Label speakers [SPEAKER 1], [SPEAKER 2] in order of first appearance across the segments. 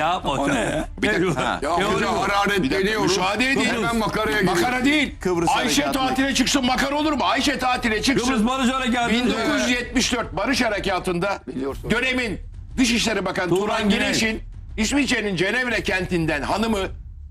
[SPEAKER 1] Ya o ne ya?
[SPEAKER 2] Bir dakika.
[SPEAKER 3] Ya
[SPEAKER 1] Teori
[SPEAKER 3] hoca
[SPEAKER 1] bu.
[SPEAKER 3] hararet
[SPEAKER 2] Bir dakika,
[SPEAKER 3] deniyorum.
[SPEAKER 2] müsaade edin.
[SPEAKER 3] Hemen makaraya giriyor.
[SPEAKER 2] Makara değil.
[SPEAKER 4] Kıbrıs
[SPEAKER 2] Ayşe tatile çıksın makara olur mu? Ayşe tatile çıksın.
[SPEAKER 1] Kıbrıs Barış Harekatı.
[SPEAKER 2] 1974 Barış Harekatı'nda
[SPEAKER 3] Biliyorsun.
[SPEAKER 2] dönemin Dışişleri Bakanı
[SPEAKER 1] Turan
[SPEAKER 2] Turan. Güneş'in İsviçre'nin Cenevre kentinden hanımı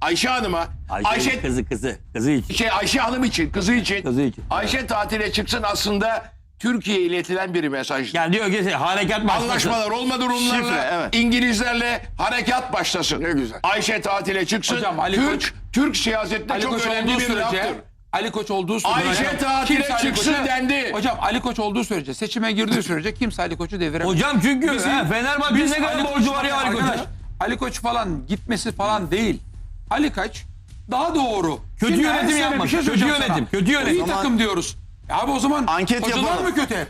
[SPEAKER 2] Ayşe Hanım'a
[SPEAKER 1] Ayşe,
[SPEAKER 2] Ayşe,
[SPEAKER 1] kızı kızı. Kızı için.
[SPEAKER 2] şey Ayşe Hanım için kızı için
[SPEAKER 1] Kızı için.
[SPEAKER 2] Ayşe tatile çıksın aslında Türkiye'ye iletilen bir mesaj.
[SPEAKER 1] Yani diyor ki harekat başlasın.
[SPEAKER 2] Anlaşmalar olmadı Rumlarla.
[SPEAKER 4] Şifre, evet.
[SPEAKER 2] İngilizlerle harekat başlasın.
[SPEAKER 3] Ne güzel.
[SPEAKER 2] Ayşe tatile çıksın.
[SPEAKER 5] Hocam, Ali
[SPEAKER 2] Türk
[SPEAKER 5] Koç-
[SPEAKER 2] Türk siyasetinde
[SPEAKER 5] Ali
[SPEAKER 2] çok
[SPEAKER 5] Koç
[SPEAKER 2] önemli bir
[SPEAKER 5] sürece
[SPEAKER 2] laftır.
[SPEAKER 5] Ali Koç olduğu sürece
[SPEAKER 2] Ayşe
[SPEAKER 5] Hocam,
[SPEAKER 2] tatile çıksın
[SPEAKER 5] Koç'u-
[SPEAKER 2] dendi.
[SPEAKER 5] Hocam Ali Koç olduğu sürece seçime girdiği sürece kimse Ali Koç'u deviremez.
[SPEAKER 1] Hocam çünkü
[SPEAKER 5] Bizim-
[SPEAKER 1] he, Fenerbahçe'nin ne kadar borcu var ya Ali Koç'a?
[SPEAKER 5] Ali Koç falan gitmesi falan değil. Ali Koç daha doğru.
[SPEAKER 1] Kötü
[SPEAKER 5] Şimdi
[SPEAKER 1] yönetim
[SPEAKER 5] bir şey
[SPEAKER 1] Kötü yönetim,
[SPEAKER 5] sana.
[SPEAKER 1] kötü yönetim.
[SPEAKER 5] İyi takım diyoruz. Ya abi o zaman
[SPEAKER 4] Anket
[SPEAKER 5] hocalar
[SPEAKER 4] yapalım.
[SPEAKER 5] mı kötü hep?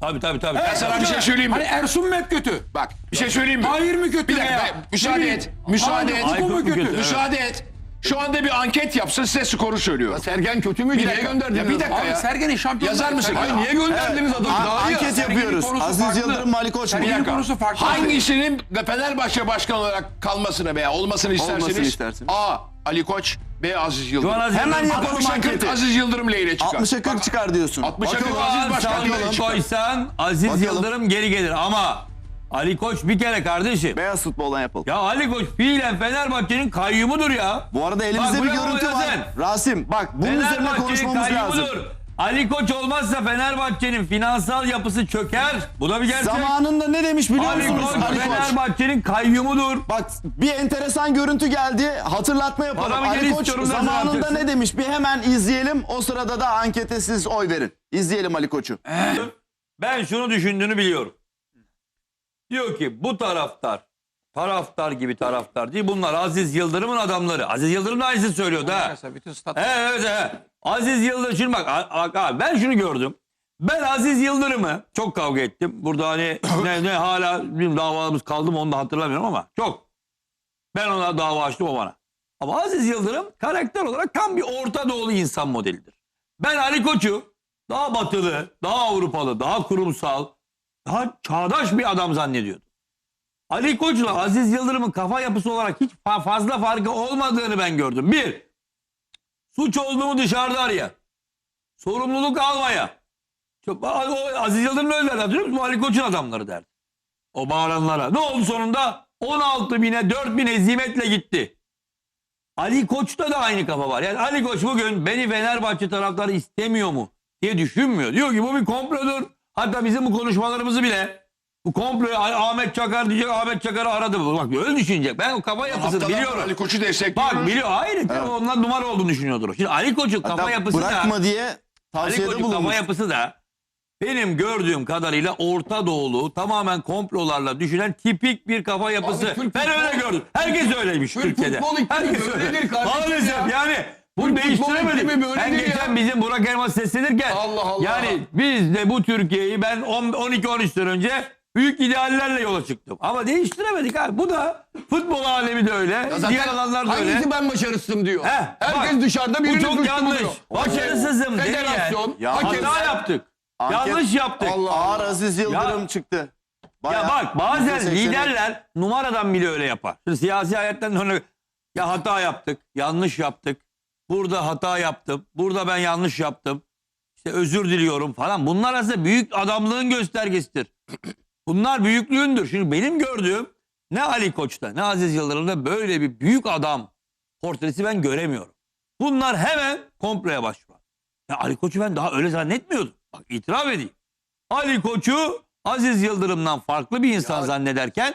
[SPEAKER 1] Tabii tabii tabii.
[SPEAKER 2] Ben sana bir şey söyleyeyim mi?
[SPEAKER 5] Hani Ersun mu hep kötü?
[SPEAKER 2] Bak bir şey söyleyeyim mi?
[SPEAKER 5] Hayır mı kötü
[SPEAKER 2] Bir dakika
[SPEAKER 5] veya?
[SPEAKER 2] ben- müsaade
[SPEAKER 5] Ne bileyim,
[SPEAKER 2] et. Müsaade et.
[SPEAKER 5] Aykut mu
[SPEAKER 1] Aykut mu
[SPEAKER 5] kötü?
[SPEAKER 1] kötü?
[SPEAKER 2] Müsaade et. Şu anda bir anket yapsın size skoru söylüyor.
[SPEAKER 3] Sergen kötü?
[SPEAKER 2] Bir
[SPEAKER 3] Niye gönderdiniz?
[SPEAKER 2] Ya bir dakika
[SPEAKER 5] Abi
[SPEAKER 2] ya.
[SPEAKER 5] Sergen'in şampiyonluğu.
[SPEAKER 2] Yazar mısın?
[SPEAKER 3] Hayır niye gönderdiniz adamı? Daha iyi.
[SPEAKER 4] anket
[SPEAKER 5] Sergen'in
[SPEAKER 4] yapıyoruz.
[SPEAKER 5] konusu
[SPEAKER 4] Aziz
[SPEAKER 5] farklı.
[SPEAKER 4] Yıldırım mı Ali Koç mu?
[SPEAKER 5] Sergen'in
[SPEAKER 2] dakika.
[SPEAKER 5] konusu farklı.
[SPEAKER 2] Hangisinin Fenerbahçe başkan olarak kalmasını veya olmasını isterseniz?
[SPEAKER 4] Olmasını istersiniz.
[SPEAKER 2] A. Ali Koç. B. Aziz Yıldırım.
[SPEAKER 1] Aziz
[SPEAKER 4] Hemen
[SPEAKER 1] Yıldırım-
[SPEAKER 4] yapalım
[SPEAKER 2] 60'a 40
[SPEAKER 4] anketi.
[SPEAKER 2] Aziz Yıldırım lehine çıkar.
[SPEAKER 4] 60'a 40 çıkar diyorsun.
[SPEAKER 2] 60'a 40
[SPEAKER 4] Bakalım.
[SPEAKER 2] Aziz Başkan
[SPEAKER 1] Sen
[SPEAKER 2] lehine çıkar.
[SPEAKER 1] koysan Aziz
[SPEAKER 4] Bakalım.
[SPEAKER 1] Yıldırım geri gelir ama Ali Koç bir kere kardeşim.
[SPEAKER 4] Beyaz futboldan yapalım.
[SPEAKER 1] Ya Ali Koç fiilen Fenerbahçe'nin kayyumudur ya.
[SPEAKER 4] Bu arada elimizde
[SPEAKER 1] Bak,
[SPEAKER 4] bir görüntü var. Rasim bak bunun üzerine
[SPEAKER 1] Fenerbahçe'nin
[SPEAKER 4] konuşmamız lazım.
[SPEAKER 1] kayyumudur. Ali Koç olmazsa Fenerbahçe'nin finansal yapısı çöker. Bu da bir gerçek.
[SPEAKER 4] Zamanında ne demiş biliyor
[SPEAKER 1] Ali
[SPEAKER 4] musunuz
[SPEAKER 1] Koç
[SPEAKER 4] Ali Koç?
[SPEAKER 1] Fenerbahçe'nin kayyumudur.
[SPEAKER 4] Bak bir enteresan görüntü geldi. Hatırlatma yapalım.
[SPEAKER 1] Bir geri
[SPEAKER 4] Ali Koç
[SPEAKER 1] istiyorum,
[SPEAKER 4] zamanında
[SPEAKER 1] yapacaksın?
[SPEAKER 4] ne demiş? Bir hemen izleyelim. O sırada da ankete siz oy verin. İzleyelim Ali Koç'u.
[SPEAKER 1] Ben şunu düşündüğünü biliyorum. Diyor ki bu taraftar, taraftar gibi taraftar değil. Bunlar Aziz Yıldırım'ın adamları. Aziz Yıldırım da aynısını söylüyordu ha.
[SPEAKER 5] Mesela bütün stat.
[SPEAKER 1] Evet evet evet. Aziz Yıldırım bak, bak abi ben şunu gördüm. Ben Aziz Yıldırım'ı çok kavga ettim. Burada hani ne, ne hala bilmiyorum davamız kaldı mı onu da hatırlamıyorum ama çok. Ben ona dava açtım o bana. Ama Aziz Yıldırım karakter olarak tam bir Orta Doğulu insan modelidir. Ben Ali Koç'u daha batılı, daha Avrupalı, daha kurumsal, daha çağdaş bir adam zannediyordum. Ali Koç'la Aziz Yıldırım'ın kafa yapısı olarak hiç fa- fazla farkı olmadığını ben gördüm. Bir, suç olduğumu dışarıda arayan, sorumluluk almaya. O Aziz Yıldırım öyle derdi hatırlıyor musun? Ali Koç'un adamları derdi. O bağıranlara. Ne oldu sonunda? 16 bine 4 bin hezimetle gitti. Ali Koç'ta da aynı kafa var. Yani Ali Koç bugün beni Fenerbahçe taraftarı istemiyor mu diye düşünmüyor. Diyor ki bu bir komplodur. Hatta bizim bu konuşmalarımızı bile bu komplo Ahmet Çakar diyecek Ahmet Çakar'ı aradı. Bak öyle düşünecek. Ben o kafa yapısını
[SPEAKER 2] Haftalardır
[SPEAKER 1] biliyorum.
[SPEAKER 2] Ali Koç'u destekliyoruz.
[SPEAKER 1] Bak biliyor. Hayır. Onlar numara olduğunu düşünüyordur. Şimdi Ali Koç'un kafa
[SPEAKER 4] Hatta
[SPEAKER 1] yapısı da
[SPEAKER 4] bırakma diye
[SPEAKER 1] Ali
[SPEAKER 4] tavsiyede
[SPEAKER 1] Koç'un kafa yapısı da benim gördüğüm kadarıyla Orta Doğulu tamamen komplolarla düşünen tipik bir kafa yapısı.
[SPEAKER 3] Abi Türk
[SPEAKER 1] ben
[SPEAKER 3] futbol-
[SPEAKER 1] öyle gördüm. Herkes öyleymiş
[SPEAKER 3] Türk
[SPEAKER 1] Türkiye'de.
[SPEAKER 3] futbol
[SPEAKER 1] Herkes öyle. Maalesef
[SPEAKER 3] ya.
[SPEAKER 1] yani
[SPEAKER 3] iklimi böyledir
[SPEAKER 1] Ben geçen
[SPEAKER 3] ya.
[SPEAKER 1] bizim Burak Elmas seslenirken
[SPEAKER 3] Allah Allah.
[SPEAKER 1] yani biz de bu Türkiye'yi ben 12-13 sene önce büyük ideallerle yola çıktım. Ama değiştiremedik abi. Bu da futbol alemi de öyle.
[SPEAKER 3] Zaten
[SPEAKER 1] diğer alanlar da öyle.
[SPEAKER 3] Hangisi ben başarısızım diyor.
[SPEAKER 1] Heh,
[SPEAKER 3] Herkes
[SPEAKER 1] bak,
[SPEAKER 3] dışarıda birini
[SPEAKER 1] Bu çok yanlış. Başarısızım.
[SPEAKER 3] Federasyon,
[SPEAKER 4] Ya.
[SPEAKER 1] Hata yaptık.
[SPEAKER 4] Anket-
[SPEAKER 1] Yanlış yaptık.
[SPEAKER 3] Allah
[SPEAKER 4] Ağır Aziz Yıldırım
[SPEAKER 1] Ya-
[SPEAKER 4] çıktı.
[SPEAKER 1] Ya
[SPEAKER 4] Bayağı
[SPEAKER 1] bak bazen
[SPEAKER 4] %80'e
[SPEAKER 1] liderler numaradan bile öyle yapar. Şimdi siyasi hayattan öyle ya hata yaptık, yanlış yaptık. Burada hata yaptım. Burada ben yanlış yaptım. İşte özür diliyorum falan. Bunlar aslında büyük adamlığın göstergesidir. Bunlar büyüklüğündür. Şimdi benim gördüğüm ne Ali Koç'ta ne Aziz Yıldırım'da böyle bir büyük adam portresi ben göremiyorum. Bunlar hemen komploya başvuran. Ya Ali Koç'u ben daha öyle zannetmiyordum. Bak itiraf edeyim. Ali Koç'u Aziz Yıldırım'dan farklı bir insan zannederken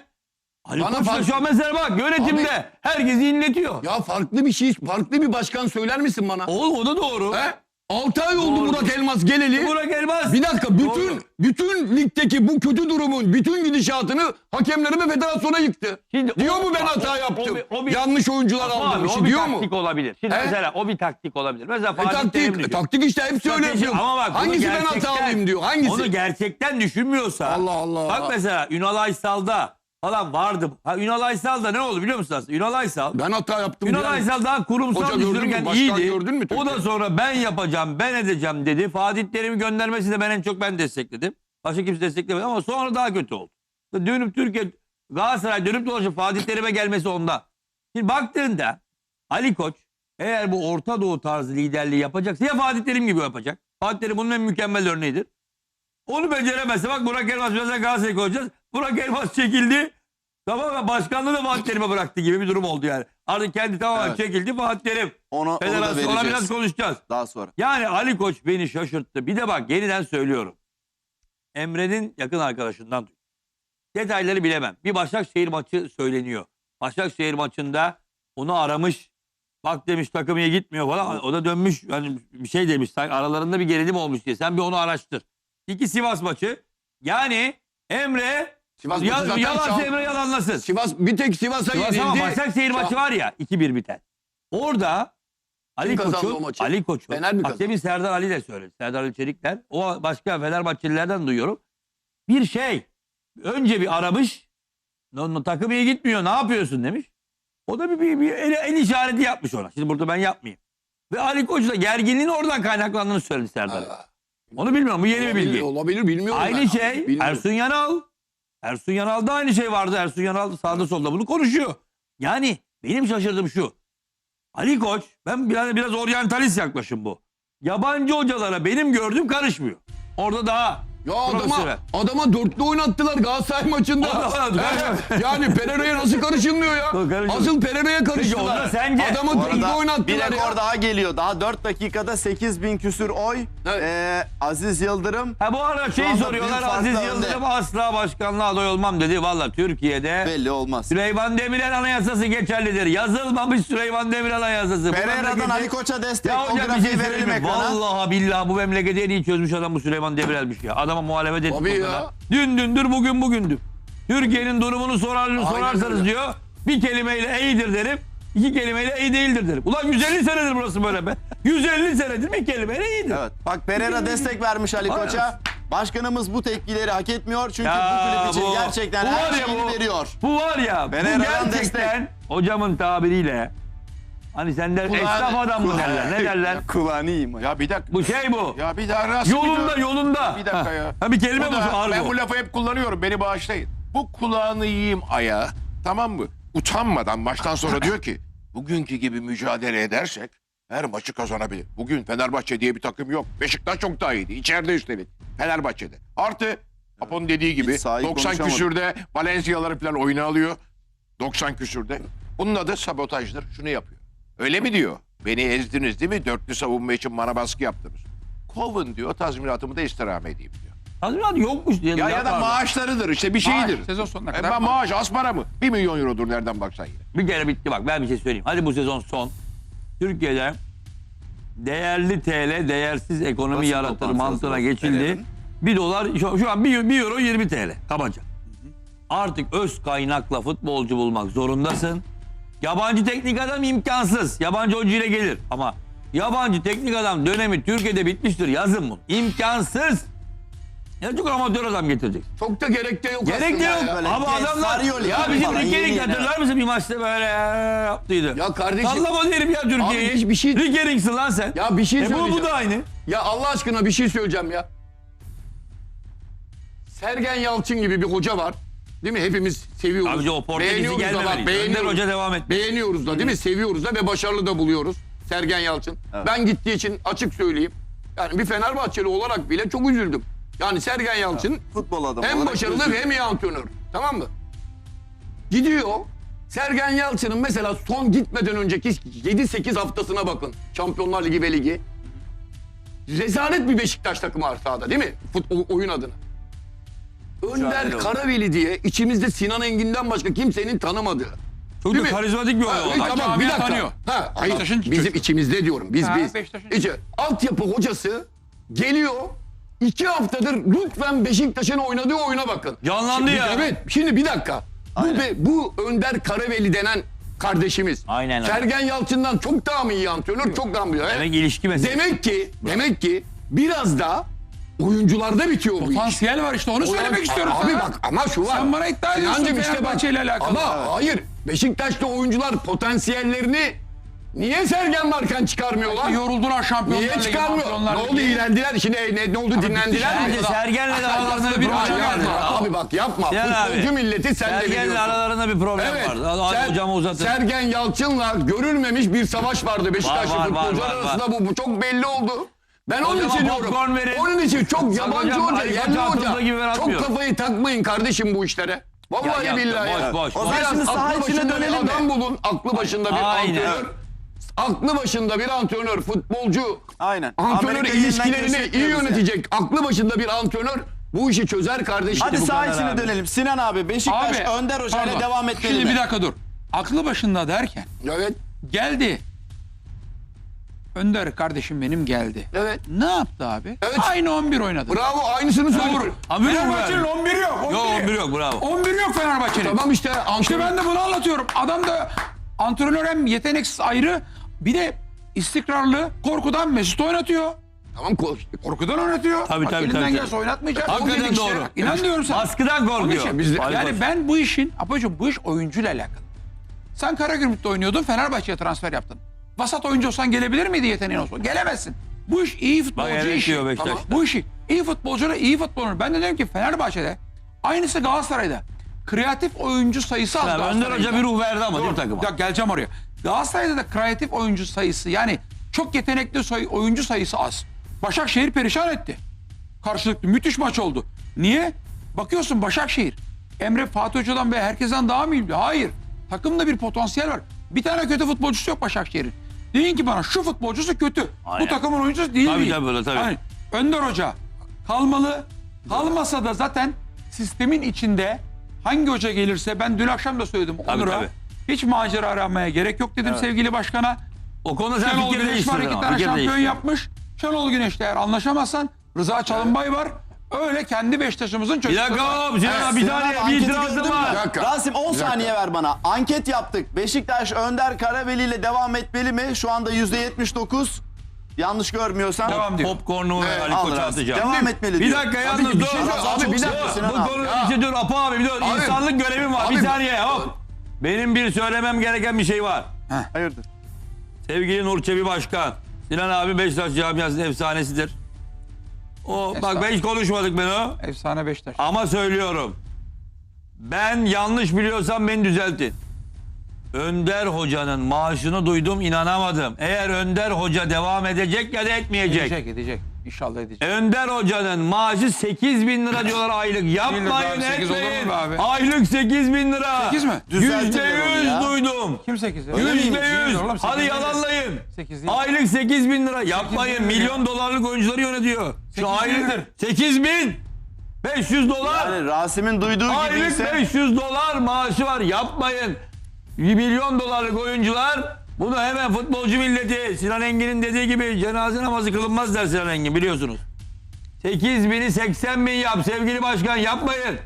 [SPEAKER 1] Ali
[SPEAKER 3] Bana
[SPEAKER 1] Koç da
[SPEAKER 3] fark-
[SPEAKER 1] şu an mesela bak yönetimde herkesi inletiyor.
[SPEAKER 3] Ya farklı bir şey, farklı bir başkan söyler misin bana?
[SPEAKER 1] O, o da doğru.
[SPEAKER 3] He? 6 ay oldu
[SPEAKER 1] Doğru.
[SPEAKER 3] Burak Elmas geleli.
[SPEAKER 1] Burak Elmas.
[SPEAKER 3] Bir dakika bütün
[SPEAKER 1] Doğru.
[SPEAKER 3] bütün ligdeki bu kötü durumun bütün gidişatını hakemlere ve federasyona yıktı.
[SPEAKER 1] Şimdi
[SPEAKER 3] diyor
[SPEAKER 1] o-
[SPEAKER 3] mu ben
[SPEAKER 1] o-
[SPEAKER 3] hata
[SPEAKER 1] o
[SPEAKER 3] yaptım?
[SPEAKER 1] bir- o bir-
[SPEAKER 3] Yanlış oyuncular
[SPEAKER 1] Ama
[SPEAKER 3] aldım.
[SPEAKER 1] abi,
[SPEAKER 3] işi
[SPEAKER 1] o bir
[SPEAKER 3] diyor mu?
[SPEAKER 1] taktik olabilir. Şimdi
[SPEAKER 3] He?
[SPEAKER 1] mesela o bir taktik olabilir. Mesela
[SPEAKER 3] E,
[SPEAKER 1] Fatih Terim
[SPEAKER 3] taktik,
[SPEAKER 1] diyor.
[SPEAKER 3] taktik işte hepsi öyle yapıyor.
[SPEAKER 1] Ama bak
[SPEAKER 3] Hangisi ben
[SPEAKER 1] gerçekten-
[SPEAKER 3] hatalıyım diyor. Hangisi?
[SPEAKER 1] Onu gerçekten düşünmüyorsa.
[SPEAKER 3] Allah Allah.
[SPEAKER 1] Bak mesela Ünal Aysal'da falan vardı. Ha, Ünal Aysal'da ne oldu biliyor musun aslında? Ünal Aysal.
[SPEAKER 3] ben hata yaptım.
[SPEAKER 1] Ünal
[SPEAKER 3] diyen-
[SPEAKER 1] Aysal daha kurumsal
[SPEAKER 3] Hoca mü?
[SPEAKER 1] düşünürken
[SPEAKER 3] Başkan
[SPEAKER 1] iyiydi.
[SPEAKER 3] gördün mü
[SPEAKER 1] o da sonra ben yapacağım, ben edeceğim dedi. Fatih Terim'i göndermesi de ben en çok ben destekledim. Başka kimse desteklemedi ama sonra daha kötü oldu. Dönüp Türkiye Galatasaray dönüp dolaşıp Fatih Terim'e gelmesi onda. Şimdi baktığında Ali Koç eğer bu Orta Doğu tarzı liderliği yapacaksa ya Fatih Terim gibi yapacak. Fatih Terim bunun en mükemmel örneğidir. Onu beceremezse bak Burak Elmas birazdan Galatasaray'ı koyacağız. Burak Elmas çekildi. Tamam mı? Başkanlığı da Fatih Terim'e bıraktı gibi bir durum oldu yani. Artık kendi tamamen
[SPEAKER 4] Evet.
[SPEAKER 1] çekildi Fatih Terim.
[SPEAKER 4] Onu, onu da
[SPEAKER 1] Federasyon ona biraz konuşacağız.
[SPEAKER 4] daha sonra.
[SPEAKER 1] Yani Ali Koç beni şaşırttı. Bir de bak yeniden söylüyorum. Emre'nin yakın arkadaşından duydum. Detayları bilemem. Bir Başakşehir maçı söyleniyor. Başakşehir maçında onu aramış. Bak demiş takımıya gitmiyor falan. O da dönmüş hani bir şey demiş. Aralarında bir gerilim olmuş diye. Sen bir onu araştır. İki Sivas maçı. Yani Emre
[SPEAKER 3] Sivas
[SPEAKER 1] ya,
[SPEAKER 3] zaten
[SPEAKER 1] yalansa
[SPEAKER 3] şamp-
[SPEAKER 1] Emre yalanlasın.
[SPEAKER 3] Sivas bir tek Sivas'a
[SPEAKER 1] Sivas
[SPEAKER 3] yenildi.
[SPEAKER 1] ama Başakşehir maçı var ya 2-1 biter. Orada Ali
[SPEAKER 3] kazandı
[SPEAKER 1] Koç'un
[SPEAKER 3] o maçı?
[SPEAKER 1] Ali Koç'un
[SPEAKER 3] Fener mi kazandı?
[SPEAKER 1] Serdar Ali de söyledi. Serdar Ali Çelikler. O başka Fenerbahçelilerden duyuyorum. Bir şey önce bir aramış. "No, no, takım iyi gitmiyor ne yapıyorsun demiş. O da bir, bir, bir el, el işareti yapmış ona. Şimdi burada ben yapmayayım. Ve Ali Koç da gerginliğin oradan kaynaklandığını söyledi Serdar Ali. Onu bilmiyorum bu yeni bir bilgi.
[SPEAKER 3] Olabilir, olabilir bilmiyorum
[SPEAKER 1] Aynı
[SPEAKER 3] ben.
[SPEAKER 1] şey
[SPEAKER 3] Bilmiyorum.
[SPEAKER 1] Ersun Yanal. Ersun Yanal'da aynı şey vardı. Ersun Yanal sağda solda bunu konuşuyor. Yani benim şaşırdığım şu. Ali Koç ben biraz, biraz oryantalist yaklaşım bu. Yabancı hocalara benim gördüğüm karışmıyor. Orada daha
[SPEAKER 3] Ya adama,
[SPEAKER 1] profesyonel.
[SPEAKER 3] adama dörtlü oynattılar Galatasaray maçında. yani Pereira'ya nasıl karışılmıyor ya?
[SPEAKER 1] Karışılmıyor.
[SPEAKER 3] Asıl Pereira'ya
[SPEAKER 1] Peki
[SPEAKER 3] karıştılar.
[SPEAKER 1] orada sence-
[SPEAKER 3] Adamı
[SPEAKER 4] Bu
[SPEAKER 3] dörtlü
[SPEAKER 4] arada bir
[SPEAKER 3] oynattılar
[SPEAKER 4] rekor
[SPEAKER 3] ya.
[SPEAKER 4] daha geliyor. Daha 4 dakikada 8 bin küsür oy.
[SPEAKER 3] Evet.
[SPEAKER 4] Ee, Aziz Yıldırım
[SPEAKER 1] Ha bu arada şey
[SPEAKER 4] anda
[SPEAKER 1] soruyorlar
[SPEAKER 4] büyük farkla
[SPEAKER 1] Aziz
[SPEAKER 4] önde.
[SPEAKER 1] Yıldırım asla başkanlığa aday olmam dedi. Valla Türkiye'de
[SPEAKER 4] belli olmaz.
[SPEAKER 1] Süleyman Demirel anayasası geçerlidir. Yazılmamış Süleyman Demirel anayasası.
[SPEAKER 4] Pereira'dan Ali Koç'a destek.
[SPEAKER 1] Ya
[SPEAKER 4] o
[SPEAKER 1] hocam bir şey
[SPEAKER 4] verelim
[SPEAKER 1] söyleyeyim mi?
[SPEAKER 4] ekrana.
[SPEAKER 1] Vallahi billahi bu memleketi en iyi çözmüş adam bu Süleyman Demirel'miş ya. Adama muhalefet etmiş.
[SPEAKER 3] Tabii ya.
[SPEAKER 1] Dün dündür bugün bugündür. Türkiye'nin durumunu sorar, sorarsanız
[SPEAKER 3] öyle.
[SPEAKER 1] diyor bir kelimeyle iyidir derim. iki kelimeyle iyi değildir derim. Ulan 150 senedir burası böyle be. 150 senedir bir kelimeyle iyidir.
[SPEAKER 4] Evet. Bak Pereira destek vermiş Ali
[SPEAKER 1] Aynen.
[SPEAKER 4] Koç'a. Başkanımız bu tepkileri hak etmiyor. Çünkü
[SPEAKER 1] Ya
[SPEAKER 4] bu kulüp için
[SPEAKER 1] bu-
[SPEAKER 4] gerçekten
[SPEAKER 1] bu
[SPEAKER 4] her
[SPEAKER 1] var ya
[SPEAKER 4] şeyini
[SPEAKER 1] bu-
[SPEAKER 4] veriyor.
[SPEAKER 1] Bu var ya bu
[SPEAKER 4] Pereira'dan
[SPEAKER 1] gerçekten hocamın tabiriyle hani senden esnaf adam mı derler ne derler?
[SPEAKER 4] Kulağını yiyeyim.
[SPEAKER 2] Ya bir dakika.
[SPEAKER 1] Bu şey bu.
[SPEAKER 2] Ya bir daha nasıl
[SPEAKER 1] Yolunda
[SPEAKER 2] bir-
[SPEAKER 1] yolunda.
[SPEAKER 2] Bir dakika
[SPEAKER 1] Ha.
[SPEAKER 2] ya.
[SPEAKER 1] Ha bir kelime
[SPEAKER 2] Bu
[SPEAKER 1] bu
[SPEAKER 2] da-
[SPEAKER 1] argo.
[SPEAKER 2] ben bu lafı hep kullanıyorum. Beni bağışlayın. Bu kulağını yiyeyim ayağı. Tamam mı? Utanmadan maçtan sonra diyor ki bugünkü gibi mücadele edersek her maçı kazanabilir. Bugün Fenerbahçe diye bir takım yok. Beşiktaş çok daha iyiydi. İçeride üstelik. Fenerbahçe'de. Artı Apo'nun dediği gibi
[SPEAKER 4] Hiç sahip
[SPEAKER 2] 90
[SPEAKER 4] konuşamadım.
[SPEAKER 2] küsürde Valencia'ları falan oyuna alıyor. 90 küsürde. Bunun adı sabotajdır. Şunu yapıyor. Öyle mi diyor? Beni ezdiniz değil mi? Dörtlü savunma için bana baskı yaptınız. Kovun diyor. Tazminatımı da istirham edeyim diyor.
[SPEAKER 1] Tazminat yokmuş diye.
[SPEAKER 2] Ya ya da maaşlarıdır işte bir şeydir.
[SPEAKER 5] Maaş, sezon sonuna
[SPEAKER 2] E
[SPEAKER 5] kadar
[SPEAKER 2] ben maaş az para mı? 1 milyon eurodur nereden baksan yine.
[SPEAKER 1] Bir kere bitti bak ben bir şey söyleyeyim. Hadi bu sezon son. Türkiye'de değerli TL değersiz ekonomi
[SPEAKER 4] Basın
[SPEAKER 1] yaratır mantığına geçildi. Bir dolar şu, şu an 1, euro 20 TL kabaca. Artık öz kaynakla futbolcu bulmak zorundasın. Yabancı teknik adam imkansız. Yabancı ile gelir ama yabancı teknik adam dönemi Türkiye'de bitmiştir. Yazın bunu. İmkansız. Ya çok amatör adam getirecek.
[SPEAKER 3] Çok da gerek de yok
[SPEAKER 1] Gerek de
[SPEAKER 3] aslında
[SPEAKER 1] yok.
[SPEAKER 3] ya.
[SPEAKER 4] Böyle
[SPEAKER 1] Ama adamlar
[SPEAKER 4] Saryoli
[SPEAKER 1] ya
[SPEAKER 4] falan
[SPEAKER 1] bizim
[SPEAKER 4] yeni
[SPEAKER 1] Rikerik
[SPEAKER 4] yeni.
[SPEAKER 1] hatırlar mısın bir maçta böyle yaptıydı.
[SPEAKER 3] Ya kardeşim.
[SPEAKER 1] Sallamadı herif ya Türkiye'yi.
[SPEAKER 3] Abi hiç bir şey-
[SPEAKER 1] Rikering'sin lan sen.
[SPEAKER 3] Ya bir şey
[SPEAKER 1] e bu, bu da aynı.
[SPEAKER 3] Ya Allah aşkına bir şey söyleyeceğim ya. Sergen Yalçın gibi bir hoca var. Değil mi? Hepimiz seviyoruz.
[SPEAKER 1] Abici o
[SPEAKER 3] Beğeniyoruz da bak,
[SPEAKER 1] gelmemeli. Önder
[SPEAKER 3] beğeniyoruz.
[SPEAKER 1] Hoca devam et.
[SPEAKER 3] Beğeniyoruz da değil mi? Seviyoruz da ve başarılı da buluyoruz. Sergen Yalçın. Ben gittiği için açık söyleyeyim. Yani bir Fenerbahçeli olarak bile çok üzüldüm. Yani Sergen Yalçın
[SPEAKER 4] Futbol adamı
[SPEAKER 3] hem
[SPEAKER 4] olarak
[SPEAKER 3] başarılı hem iyi antrenör. Tamam mı? Gidiyor. Sergen Yalçın'ın mesela son gitmeden önceki 7-8 haftasına bakın. Şampiyonlar Ligi ve Ligi. Rezalet bir Beşiktaş takımı var sahada değil mi? Fut, o- oyun adına. Önder. Karaveli diye içimizde Sinan Engin'den başka kimsenin tanımadığı.
[SPEAKER 1] Çok
[SPEAKER 3] Değil
[SPEAKER 1] da
[SPEAKER 3] mi?
[SPEAKER 1] karizmatik bir
[SPEAKER 3] Ha,
[SPEAKER 1] oyun.
[SPEAKER 3] iyi,
[SPEAKER 1] Bak,
[SPEAKER 3] tamam bir dakika.
[SPEAKER 5] tanıyor.
[SPEAKER 3] Ha, hayır,
[SPEAKER 5] Beşiktaş'ın
[SPEAKER 3] bizim
[SPEAKER 5] çocuk.
[SPEAKER 3] içimizde diyorum biz
[SPEAKER 5] Ha,
[SPEAKER 3] biz.
[SPEAKER 5] Beşiktaş'ın
[SPEAKER 3] İçi, altyapı hocası geliyor iki haftadır lütfen Beşiktaş'ın oynadığı oyuna bakın.
[SPEAKER 1] Canlandı
[SPEAKER 3] Şimdi-
[SPEAKER 1] ya.
[SPEAKER 3] Evet şimdi bir dakika. Bu, be- bu Önder Karaveli denen kardeşimiz.
[SPEAKER 1] Aynen öyle.
[SPEAKER 3] Sergen Yalçın'dan çok daha mı iyi antrenör çok daha mı iyi?
[SPEAKER 1] Demek ilişki meselesi.
[SPEAKER 3] Demek ki demek ki biraz da oyuncularda bitiyor bu iş.
[SPEAKER 5] Potansiyel var işte onu söylemek istiyorum
[SPEAKER 3] Abi
[SPEAKER 5] sana.
[SPEAKER 3] bak ama şu var.
[SPEAKER 5] Sen bana iddia ediyorsun
[SPEAKER 3] Sinancım.
[SPEAKER 5] Fenerbahçe ile alakalı.
[SPEAKER 3] Ama hayır Beşiktaş'ta oyuncular potansiyellerini Niye Sergen Markan çıkarmıyorlar?
[SPEAKER 5] Yoruldular Şampiyonlar
[SPEAKER 3] Niye
[SPEAKER 5] Ligi,
[SPEAKER 3] çıkarmıyor?
[SPEAKER 5] Şampiyonlar
[SPEAKER 3] Ne oldu
[SPEAKER 5] Ligi.
[SPEAKER 3] iğrendiler? Şimdi ne, ne oldu dinlendiler mi?
[SPEAKER 1] Bence Sergen'le de aralarında bir
[SPEAKER 5] bir
[SPEAKER 1] problem vardı.
[SPEAKER 5] geldi.
[SPEAKER 3] Abi bak yapma.
[SPEAKER 1] Sinan abi.
[SPEAKER 3] Futbolcu milleti sen de
[SPEAKER 1] Sergen'le
[SPEAKER 3] biliyorsun.
[SPEAKER 1] aralarında bir problem
[SPEAKER 3] Evet.
[SPEAKER 1] vardı. Hadi
[SPEAKER 3] Ser-
[SPEAKER 1] hocamı uzatın.
[SPEAKER 3] Sergen Yalçın'la görülmemiş bir savaş vardı Beşiktaşlı
[SPEAKER 1] Var, var, var,
[SPEAKER 3] futbolcular
[SPEAKER 1] var,
[SPEAKER 3] arasında bu, bu çok belli oldu. Ben onun için diyorum.
[SPEAKER 1] verin.
[SPEAKER 3] Onun için çok yabancı
[SPEAKER 1] hocam,
[SPEAKER 3] hoca, yerli hoca. Çok kafayı takmayın kardeşim bu işlere. Vallahi
[SPEAKER 1] Ya, ya,
[SPEAKER 3] billahi ya.
[SPEAKER 1] boş, boş,
[SPEAKER 4] O
[SPEAKER 1] boş.
[SPEAKER 4] zaman
[SPEAKER 3] Biraz
[SPEAKER 4] şimdi saha
[SPEAKER 3] aklı
[SPEAKER 4] içine dönelim mi?
[SPEAKER 3] adam bulun. Aklı başında bir
[SPEAKER 1] Aynen.
[SPEAKER 3] antrenör. Aklı başında bir antrenör, futbolcu,
[SPEAKER 4] Aynen.
[SPEAKER 3] antrenör
[SPEAKER 4] Amerika
[SPEAKER 3] ilişkilerini iyi
[SPEAKER 4] keşfetmiyoruz yani.
[SPEAKER 3] yönetecek. Aklı başında bir antrenör bu işi çözer kardeşim.
[SPEAKER 4] Hadi saha içine
[SPEAKER 3] abi.
[SPEAKER 4] dönelim. Sinan abi Beşiktaş
[SPEAKER 5] Abi,
[SPEAKER 4] Önder Hoca ile devam etmeli
[SPEAKER 5] Şimdi
[SPEAKER 4] mi?
[SPEAKER 5] bir dakika dur. Aklı başında derken
[SPEAKER 3] Evet,
[SPEAKER 5] geldi. Önder kardeşim benim geldi.
[SPEAKER 3] evet.
[SPEAKER 5] Ne yaptı abi?
[SPEAKER 3] Evet.
[SPEAKER 5] Aynı 11 oynadı.
[SPEAKER 3] Bravo aynısını söylüyorum.
[SPEAKER 1] Yok
[SPEAKER 5] Fenerbahçe'nin
[SPEAKER 1] yani.
[SPEAKER 5] 11'i yok. 11'i.
[SPEAKER 1] Yok 11 yok bravo.
[SPEAKER 5] 11 yok Fenerbahçe'nin.
[SPEAKER 3] Tamam işte
[SPEAKER 5] İşte
[SPEAKER 3] antrenör.
[SPEAKER 5] ben de bunu anlatıyorum. Adam da antrenör hem yeteneksiz ayrı bir de istikrarlı korkudan Mesut oynatıyor.
[SPEAKER 3] Tamam.
[SPEAKER 5] Korkudan oynatıyor.
[SPEAKER 1] Tabii,
[SPEAKER 5] Bak
[SPEAKER 1] tabii,
[SPEAKER 5] elinden
[SPEAKER 1] tabii,
[SPEAKER 5] gelse oynatmayacak.
[SPEAKER 1] Hakikaten doğru.
[SPEAKER 5] Işte. İnan diyorum sana.
[SPEAKER 1] Baskıdan korkuyor.
[SPEAKER 3] İçin biz de-
[SPEAKER 5] Yani
[SPEAKER 1] Koç.
[SPEAKER 5] ben bu işin, Apocuğum bu iş oyuncuyla alakalı. Sen Karagümrük'te oynuyordun, Fenerbahçe'ye transfer yaptın. Vasat oyuncu olsan gelebilir miydi yeteneğin olsun? Gelemezsin. Bu iş iyi futbolcu
[SPEAKER 1] evet
[SPEAKER 5] işi.
[SPEAKER 1] Beşiktaş'ta.
[SPEAKER 5] Bu işi iyi futbolcuyla iyi futbolcu. Ben de diyorum ki Fenerbahçe'de aynısı Galatasaray'da. Kreatif oyuncu sayısı az
[SPEAKER 1] Yani Önder. Hoca bir ruh verdi ama değil mi takıma?
[SPEAKER 5] Ya geleceğim oraya. Galatasaray'da da kreatif oyuncu sayısı yani çok yetenekli say- oyuncu sayısı az. Başakşehir perişan etti. Karşılıklı müthiş maç oldu. Niye? Bakıyorsun Başakşehir. Emre Fatih Hoca'dan ve herkesten daha mı iyi? Hayır. Takımda bir potansiyel var. Bir tane kötü futbolcusu yok Başakşehir'in. Deyin ki bana şu futbolcusu kötü.
[SPEAKER 1] Aynen.
[SPEAKER 5] Bu takımın oyuncusu değil
[SPEAKER 1] Tabii,
[SPEAKER 5] değil.
[SPEAKER 1] tabii, öyle, tabii.
[SPEAKER 5] Yani Önder Hoca kalmalı. Kalmasa da zaten sistemin içinde hangi hoca gelirse ben dün akşam da söyledim Onur'a. Hiç macera aramaya gerek yok dedim sevgili başkana.
[SPEAKER 1] O konuda sen
[SPEAKER 5] Şenol Güneş var iki tane şampiyon yapmış. Şenol Güneş'le eğer anlaşamazsan Rıza Çalınbay var. Öyle kendi Beşiktaş'ımızın
[SPEAKER 1] Bir
[SPEAKER 5] çocukları.
[SPEAKER 1] dakika hop Sinan abi bir
[SPEAKER 4] Sinan
[SPEAKER 1] saniye
[SPEAKER 4] abi,
[SPEAKER 1] bir
[SPEAKER 4] anketi
[SPEAKER 1] itirazım
[SPEAKER 4] gördün mü?
[SPEAKER 1] var.
[SPEAKER 3] Bir dakika.
[SPEAKER 4] Rasim 10 saniye ver bana. Anket yaptık. Beşiktaş Önder Karaveli ile devam etmeli mi? Şu anda %79. Yanlış görmüyorsam.
[SPEAKER 5] Devam diyor.
[SPEAKER 1] Popcornumu
[SPEAKER 4] Evet,
[SPEAKER 1] Ali
[SPEAKER 4] al
[SPEAKER 1] Koç'a
[SPEAKER 4] Rasim.
[SPEAKER 1] atacağım.
[SPEAKER 4] Devam etmeli
[SPEAKER 1] Bir
[SPEAKER 4] diyor.
[SPEAKER 1] dakika
[SPEAKER 3] Abi
[SPEAKER 1] yalnız
[SPEAKER 3] bir
[SPEAKER 1] dur.
[SPEAKER 3] şey söyle-
[SPEAKER 4] Abi,
[SPEAKER 3] abi bir dakika.
[SPEAKER 4] Sinan
[SPEAKER 1] Bu
[SPEAKER 4] abi.
[SPEAKER 1] konuda
[SPEAKER 3] Ya.
[SPEAKER 1] bir şey dur Apo abi bir dur.
[SPEAKER 3] Abi.
[SPEAKER 1] İnsanlık görevim var.
[SPEAKER 3] Abi.
[SPEAKER 1] Bir saniye hop. Benim bir söylemem gereken bir şey var.
[SPEAKER 4] Hayırdır?
[SPEAKER 1] Sevgili Nur Çebi Başkan. Sinan abi Beşiktaş camiasının efsanesidir. O bak ben hiç konuşmadık ben o.
[SPEAKER 5] Efsane Beşiktaş.
[SPEAKER 1] Ama söylüyorum. Ben yanlış biliyorsam beni düzeltin. Önder Hoca'nın maaşını duydum inanamadım. Eğer Önder Hoca devam edecek ya da etmeyecek.
[SPEAKER 5] Edecek edecek. İnşallah edecek.
[SPEAKER 1] Önder Hoca'nın maaşı 8 bin lira diyorlar aylık. Yapmayın
[SPEAKER 5] abi, sekiz olur mu
[SPEAKER 1] etmeyin.
[SPEAKER 5] be abi?
[SPEAKER 1] Aylık 8 bin lira.
[SPEAKER 5] Sekiz mi?
[SPEAKER 4] Düzeltiver onu
[SPEAKER 1] Yüzde yüz
[SPEAKER 4] ya.
[SPEAKER 1] duydum.
[SPEAKER 5] Kim 8?
[SPEAKER 4] Öyle?
[SPEAKER 1] Yüzde yüz.
[SPEAKER 5] Oğlum, sekiz
[SPEAKER 1] Hadi
[SPEAKER 5] değil.
[SPEAKER 1] yalanlayın.
[SPEAKER 5] Sekiz değil.
[SPEAKER 1] Aylık 8 bin lira. Yapmayın.
[SPEAKER 5] değil
[SPEAKER 1] Milyon dolarlık oyuncuları yönetiyor. Şu
[SPEAKER 5] Sekiz
[SPEAKER 1] aylık
[SPEAKER 5] değildir.
[SPEAKER 1] 8 bin. 500 dolar.
[SPEAKER 4] Yani Rasim'in duyduğu gibi
[SPEAKER 1] Aylık
[SPEAKER 4] ise
[SPEAKER 1] 500 dolar maaşı var. Yapmayın. Milyon dolarlık oyuncular bunu hemen futbolcu milleti Sinan Engin'in dediği gibi cenaze namazı kılınmaz der Sinan Engin biliyorsunuz. 8 bini 80 bin yap sevgili başkan yapmayın.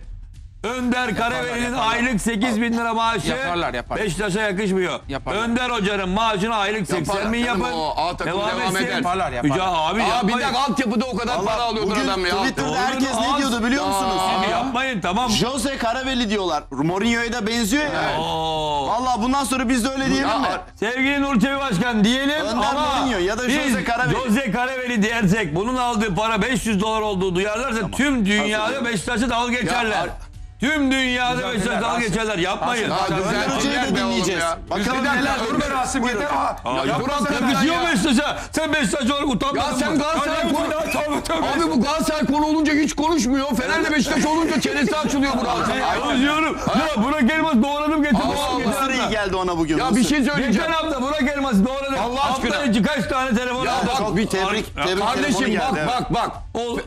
[SPEAKER 1] Önder Karaveli'nin aylık 8 bin lira maaşı
[SPEAKER 5] Yaparlar, yaparlar.
[SPEAKER 1] Beşiktaş'a yakışmıyor.
[SPEAKER 5] Yaparlar.
[SPEAKER 1] Önder Hoca'nın maaşını aylık 80
[SPEAKER 3] Yaparlar
[SPEAKER 1] bin yapın.
[SPEAKER 3] o A takım devam
[SPEAKER 1] etsin.
[SPEAKER 3] eder.
[SPEAKER 5] Yaparlar, yaparlar.
[SPEAKER 1] Müca- abi
[SPEAKER 3] Aa, bir
[SPEAKER 1] yapmayın.
[SPEAKER 3] dakika altyapıda o kadar para
[SPEAKER 4] Allah,
[SPEAKER 3] alıyordur
[SPEAKER 4] bugün
[SPEAKER 3] adam ya.
[SPEAKER 4] Twitter'da herkes ne diyordu biliyor musunuz?
[SPEAKER 1] Abi yapmayın tamam.
[SPEAKER 4] Jose Karaveli diyorlar. Mourinho'ya da benziyor ya.
[SPEAKER 1] Oo.
[SPEAKER 4] Valla bundan sonra biz de öyle diyelim
[SPEAKER 3] Ya,
[SPEAKER 4] mi?
[SPEAKER 1] Sevgili Nurçevi Başkan diyelim
[SPEAKER 4] Önder
[SPEAKER 1] ama
[SPEAKER 4] Mourinho ya da
[SPEAKER 1] biz
[SPEAKER 4] Jose Karaveli.
[SPEAKER 1] Jose Karaveli dersek bunun aldığı para 500 dolar olduğu duyarlarsa tüm dünyada Beşiktaş'a dalga geçerler.
[SPEAKER 3] ar-
[SPEAKER 1] tüm dünyada
[SPEAKER 5] Düzeltirler,
[SPEAKER 1] Beşiktaş'a dalga geçerler. Yapmayın.
[SPEAKER 3] Ya
[SPEAKER 4] da
[SPEAKER 3] be oğlum
[SPEAKER 4] dinleyeceğiz.
[SPEAKER 3] ya.
[SPEAKER 4] Bakalım neler
[SPEAKER 5] dur be Rasim yeter. Aa,
[SPEAKER 3] Ya
[SPEAKER 1] ya
[SPEAKER 3] Burak
[SPEAKER 1] yakışıyor
[SPEAKER 3] ya.
[SPEAKER 1] Beşiktaş'a. Sen Beşiktaş olarak utanmadın
[SPEAKER 3] Ya sen Galatasaray
[SPEAKER 1] Ya
[SPEAKER 3] konu... Abi bu Galatasaray konu olunca hiç konuşmuyor. Fener'le Beşiktaş olunca çenesi açılıyor Burak.
[SPEAKER 1] Konuşuyorum. Ya Burak Elmas doğradım getirdim. Geçen
[SPEAKER 4] Mısır iyi geldi ona bugün.
[SPEAKER 3] Ya bir şey
[SPEAKER 1] Geçen
[SPEAKER 3] söyleyeceğim.
[SPEAKER 1] hafta Burak Elmas'ı doğradım.
[SPEAKER 3] Allah aşkına.
[SPEAKER 1] Hafta kaç tane telefon
[SPEAKER 3] Ya
[SPEAKER 1] aldım.
[SPEAKER 3] bak
[SPEAKER 4] bir tebrik,
[SPEAKER 3] Kardeşim bak bak bak.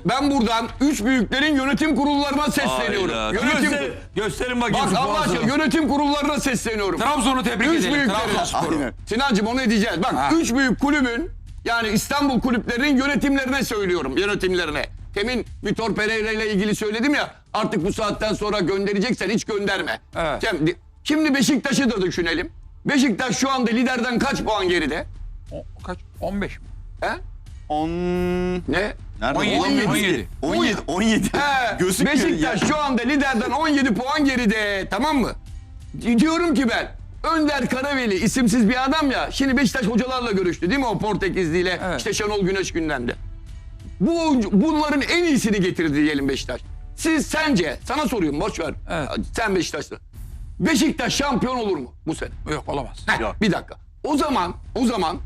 [SPEAKER 3] Ben buradan üç büyüklerin yönetim kurullarına sesleniyorum.
[SPEAKER 1] Hayda.
[SPEAKER 3] Yönetim
[SPEAKER 1] Göster, gösterin bakayım.
[SPEAKER 3] Bak Allah aşkına yönetim kurullarına sesleniyorum.
[SPEAKER 5] Trabzon'u tebrik
[SPEAKER 3] Üç
[SPEAKER 5] edelim. Trabzonspor'u.
[SPEAKER 3] Sinancım onu edeceğiz. Bak
[SPEAKER 5] Ha.
[SPEAKER 3] üç büyük kulübün yani İstanbul kulüplerinin yönetimlerine söylüyorum. Yönetimlerine. Temin Vitor Pereira ile ilgili söyledim ya artık bu saatten sonra göndereceksen hiç gönderme.
[SPEAKER 5] Evet.
[SPEAKER 3] Şimdi, şimdi Beşiktaş'ı da düşünelim. Beşiktaş şu anda liderden kaç puan geride?
[SPEAKER 5] O- Kaç? 15 mi?
[SPEAKER 3] He?
[SPEAKER 4] On...
[SPEAKER 3] Ne?
[SPEAKER 4] Nerede?
[SPEAKER 5] 17,
[SPEAKER 4] 17. 17. 17.
[SPEAKER 3] He,
[SPEAKER 4] Gözükmüyor
[SPEAKER 3] Beşiktaş
[SPEAKER 4] ya.
[SPEAKER 3] şu anda liderden 17 puan geride. Tamam mı? Di- Diyorum ki ben Önder Karaveli isimsiz bir adam ya. Şimdi Beşiktaş hocalarla görüştü değil mi o Portekizliyle
[SPEAKER 5] Evet.
[SPEAKER 3] işte Şenol Güneş gündemde. Bu bunların en iyisini getirdi diyelim Beşiktaş. Siz sence sana soruyorum boş ver.
[SPEAKER 5] Evet.
[SPEAKER 3] Sen Beşiktaşlı. Beşiktaş şampiyon olur mu bu sene?
[SPEAKER 5] Yok olamaz.
[SPEAKER 3] Heh, Bir dakika. O zaman o zaman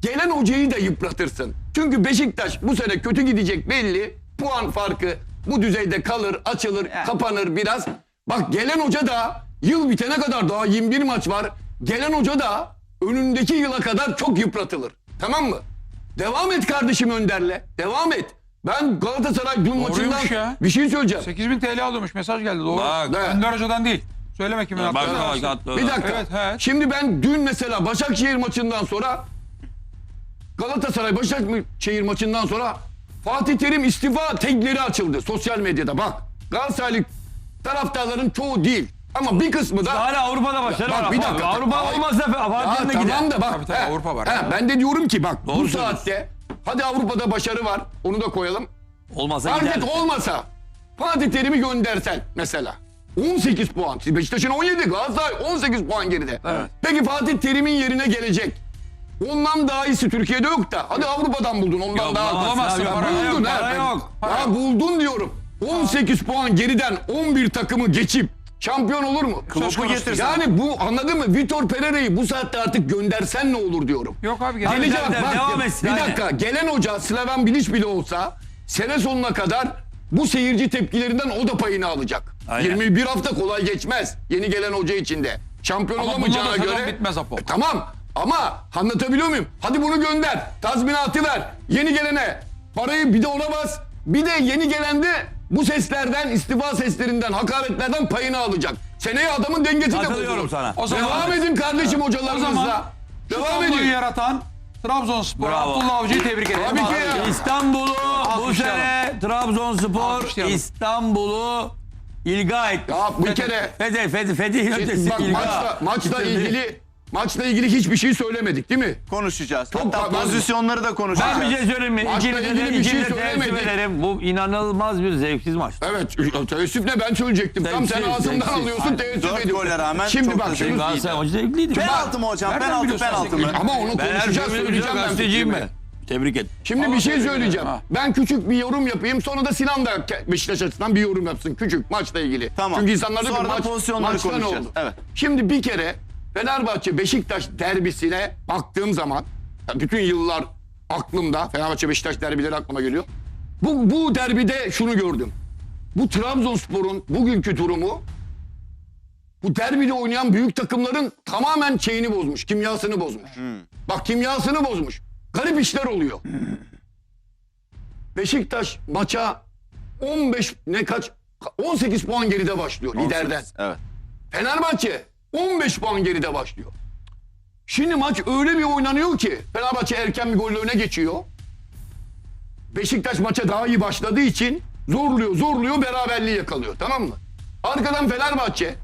[SPEAKER 3] gelen hocayı da yıpratırsın. Çünkü Beşiktaş bu sene kötü gidecek belli. Puan farkı bu düzeyde kalır, açılır, kapanır biraz. Bak gelen hoca da yıl bitene kadar daha 21 maç var. Gelen hoca da önündeki yıla kadar çok yıpratılır. Tamam mı? Devam et kardeşim Önder'le. Devam et. Ben Galatasaray dün maçından
[SPEAKER 5] ya.
[SPEAKER 3] bir şey söyleyeceğim.
[SPEAKER 5] 8000 TL alıyormuş mesaj geldi doğru.
[SPEAKER 1] Bak.
[SPEAKER 5] Önder Hoca'dan değil. Söyleme kimin attığını.
[SPEAKER 3] Bir dakika.
[SPEAKER 5] Evet, evet.
[SPEAKER 3] Şimdi ben dün mesela Başakşehir maçından sonra Galatasaray Başakşehir maçından sonra Fatih Terim istifa tekleri açıldı sosyal medyada bak. Galatasaraylı taraftarların çoğu değil ama bir kısmı da
[SPEAKER 1] Hala Avrupa'da başarı
[SPEAKER 3] Bak,
[SPEAKER 1] var.
[SPEAKER 3] bir dakika.
[SPEAKER 1] Avrupa
[SPEAKER 3] Ay-
[SPEAKER 1] olmazsa
[SPEAKER 3] ya
[SPEAKER 1] Fatih Terim'e gider.
[SPEAKER 3] tamam da bak.
[SPEAKER 5] Tabii, tabii,
[SPEAKER 3] he,
[SPEAKER 5] Avrupa var.
[SPEAKER 3] he, ben de diyorum ki bak
[SPEAKER 1] Doğru
[SPEAKER 3] bu saatte hadi Avrupa'da başarı var onu da koyalım.
[SPEAKER 1] Olmazsa gider.
[SPEAKER 3] Artık olmasa Fatih Terim'i göndersen mesela. 18 puan. Beşiktaş'ın 17, Galatasaray 18 puan geride. Peki Fatih Terim'in yerine gelecek. Ondan daha iyisi Türkiye'de yok da. Hadi Avrupa'dan buldun ondan
[SPEAKER 1] Yok,
[SPEAKER 3] daha.
[SPEAKER 1] bulamazsın,
[SPEAKER 3] Ya
[SPEAKER 1] para yok,
[SPEAKER 3] buldun
[SPEAKER 1] para
[SPEAKER 3] ha.
[SPEAKER 1] yok.
[SPEAKER 3] Ya buldun diyorum. 18 puan geriden 11 takımı geçip şampiyon olur mu?
[SPEAKER 4] Klopp'u getirsen.
[SPEAKER 3] Yani bu anladın mı? Vitor Pereira'yı bu saatte artık göndersen ne olur diyorum.
[SPEAKER 5] Yok abi gel.
[SPEAKER 3] Gelecek
[SPEAKER 1] tabii,
[SPEAKER 3] bak,
[SPEAKER 1] devam etsin,
[SPEAKER 3] bir
[SPEAKER 1] aynen.
[SPEAKER 3] dakika gelen hoca Slaven Bilic bile olsa sene sonuna kadar bu seyirci tepkilerinden o da payını alacak.
[SPEAKER 1] Aynen.
[SPEAKER 3] 21 hafta kolay geçmez yeni gelen hoca içinde. Şampiyon
[SPEAKER 5] Ama
[SPEAKER 3] olamayacağına
[SPEAKER 5] da sezon
[SPEAKER 3] göre.
[SPEAKER 5] bitmez Apo.
[SPEAKER 3] E, tamam ama anlatabiliyor muyum? Hadi bunu gönder. Tazminatı ver. Yeni gelene parayı bir de ona bas. Bir de yeni gelende bu seslerden, istifa seslerinden, hakaretlerden payını alacak. Seneye adamın dengesi de
[SPEAKER 1] Katılıyorum sana.
[SPEAKER 5] O zaman-
[SPEAKER 3] Devam edin kardeşim
[SPEAKER 5] O
[SPEAKER 3] hocalarınızla.
[SPEAKER 5] zaman şu
[SPEAKER 3] Devam
[SPEAKER 5] tabloyu
[SPEAKER 3] edin.
[SPEAKER 5] yaratan Trabzonspor
[SPEAKER 1] Bravo.
[SPEAKER 5] Abdullah Avcı'yı tebrik ederim.
[SPEAKER 3] Tabii ki
[SPEAKER 5] Alkışlayalım.
[SPEAKER 1] İstanbul'u bu
[SPEAKER 5] Alkışlayalım.
[SPEAKER 1] sene Trabzonspor
[SPEAKER 5] Alkışlayalım.
[SPEAKER 1] İstanbul'u ilga etti.
[SPEAKER 3] Ya bir kere
[SPEAKER 1] Fethi, Fethi, Fethi ötesi
[SPEAKER 3] bak
[SPEAKER 1] ilga.
[SPEAKER 3] maçla, maçla ilgili maçla ilgili hiçbir şey söylemedik değil mi?
[SPEAKER 4] Konuşacağız.
[SPEAKER 3] Çok
[SPEAKER 4] Hatta
[SPEAKER 3] ben-
[SPEAKER 4] pozisyon da konuşacağız.
[SPEAKER 1] Ben bir şey söyleyeyim mi?
[SPEAKER 3] Maçla
[SPEAKER 1] İkinize
[SPEAKER 3] ilgili
[SPEAKER 1] de,
[SPEAKER 3] bir şey
[SPEAKER 1] ikinize teessüf
[SPEAKER 3] söylemedik.
[SPEAKER 1] ederim. Bu inanılmaz bir zevksiz maç.
[SPEAKER 3] Evet, teessüf ne ben söyleyecektim. Tam sen
[SPEAKER 1] Zevksiz,
[SPEAKER 3] ağzımdan
[SPEAKER 1] zevksiz.
[SPEAKER 3] alıyorsun teessüf
[SPEAKER 4] Dört
[SPEAKER 3] ediyorsun.
[SPEAKER 4] gole rağmen
[SPEAKER 3] Şimdi
[SPEAKER 4] çok
[SPEAKER 3] bak
[SPEAKER 4] da
[SPEAKER 3] şunu
[SPEAKER 4] zevkli.
[SPEAKER 1] Galatasaray maçı zevkliydi.
[SPEAKER 4] Penaltı mı hocam?
[SPEAKER 5] Nereden
[SPEAKER 4] Penaltı
[SPEAKER 5] biliyorsun
[SPEAKER 4] penaltı mı?
[SPEAKER 3] ama onu
[SPEAKER 1] Ben her
[SPEAKER 3] konuşacağız söyleyeceğim ben
[SPEAKER 1] gazeteciyim
[SPEAKER 3] fikrimi.
[SPEAKER 1] ben. Tebrik ederim.
[SPEAKER 3] Şimdi bir şey söyleyeceğim.
[SPEAKER 5] ha.
[SPEAKER 3] Ben küçük bir yorum yapayım. Sonra da Sinan da ke- Beşiktaş açısından bir yorum yapsın. Küçük maçla ilgili.
[SPEAKER 4] Tamam.
[SPEAKER 3] Çünkü insanlar diyor ki
[SPEAKER 4] Sonra da
[SPEAKER 3] maç,
[SPEAKER 4] pozisyonları
[SPEAKER 3] maçta ne
[SPEAKER 4] konuşacağız.
[SPEAKER 3] oldu?
[SPEAKER 4] Evet.
[SPEAKER 3] Şimdi bir kere Fenerbahçe Beşiktaş derbisine baktığım zaman bütün yıllar aklımda Fenerbahçe Beşiktaş derbileri aklıma geliyor. Bu, bu derbide şunu gördüm. Bu Trabzonspor'un bugünkü durumu bu derbide oynayan büyük takımların tamamen şeyini bozmuş, kimyasını bozmuş. Bak kimyasını bozmuş. Garip işler oluyor. Beşiktaş maça 15 ne kaç 18 puan geride başlıyor liderden.
[SPEAKER 4] Evet.
[SPEAKER 3] Fenerbahçe 15 puan geride başlıyor. Şimdi maç öyle bir oynanıyor ki Fenerbahçe erken bir golle öne geçiyor. Beşiktaş maça daha iyi başladığı için zorluyor zorluyor beraberliği yakalıyor tamam mı? Arkadan Fenerbahçe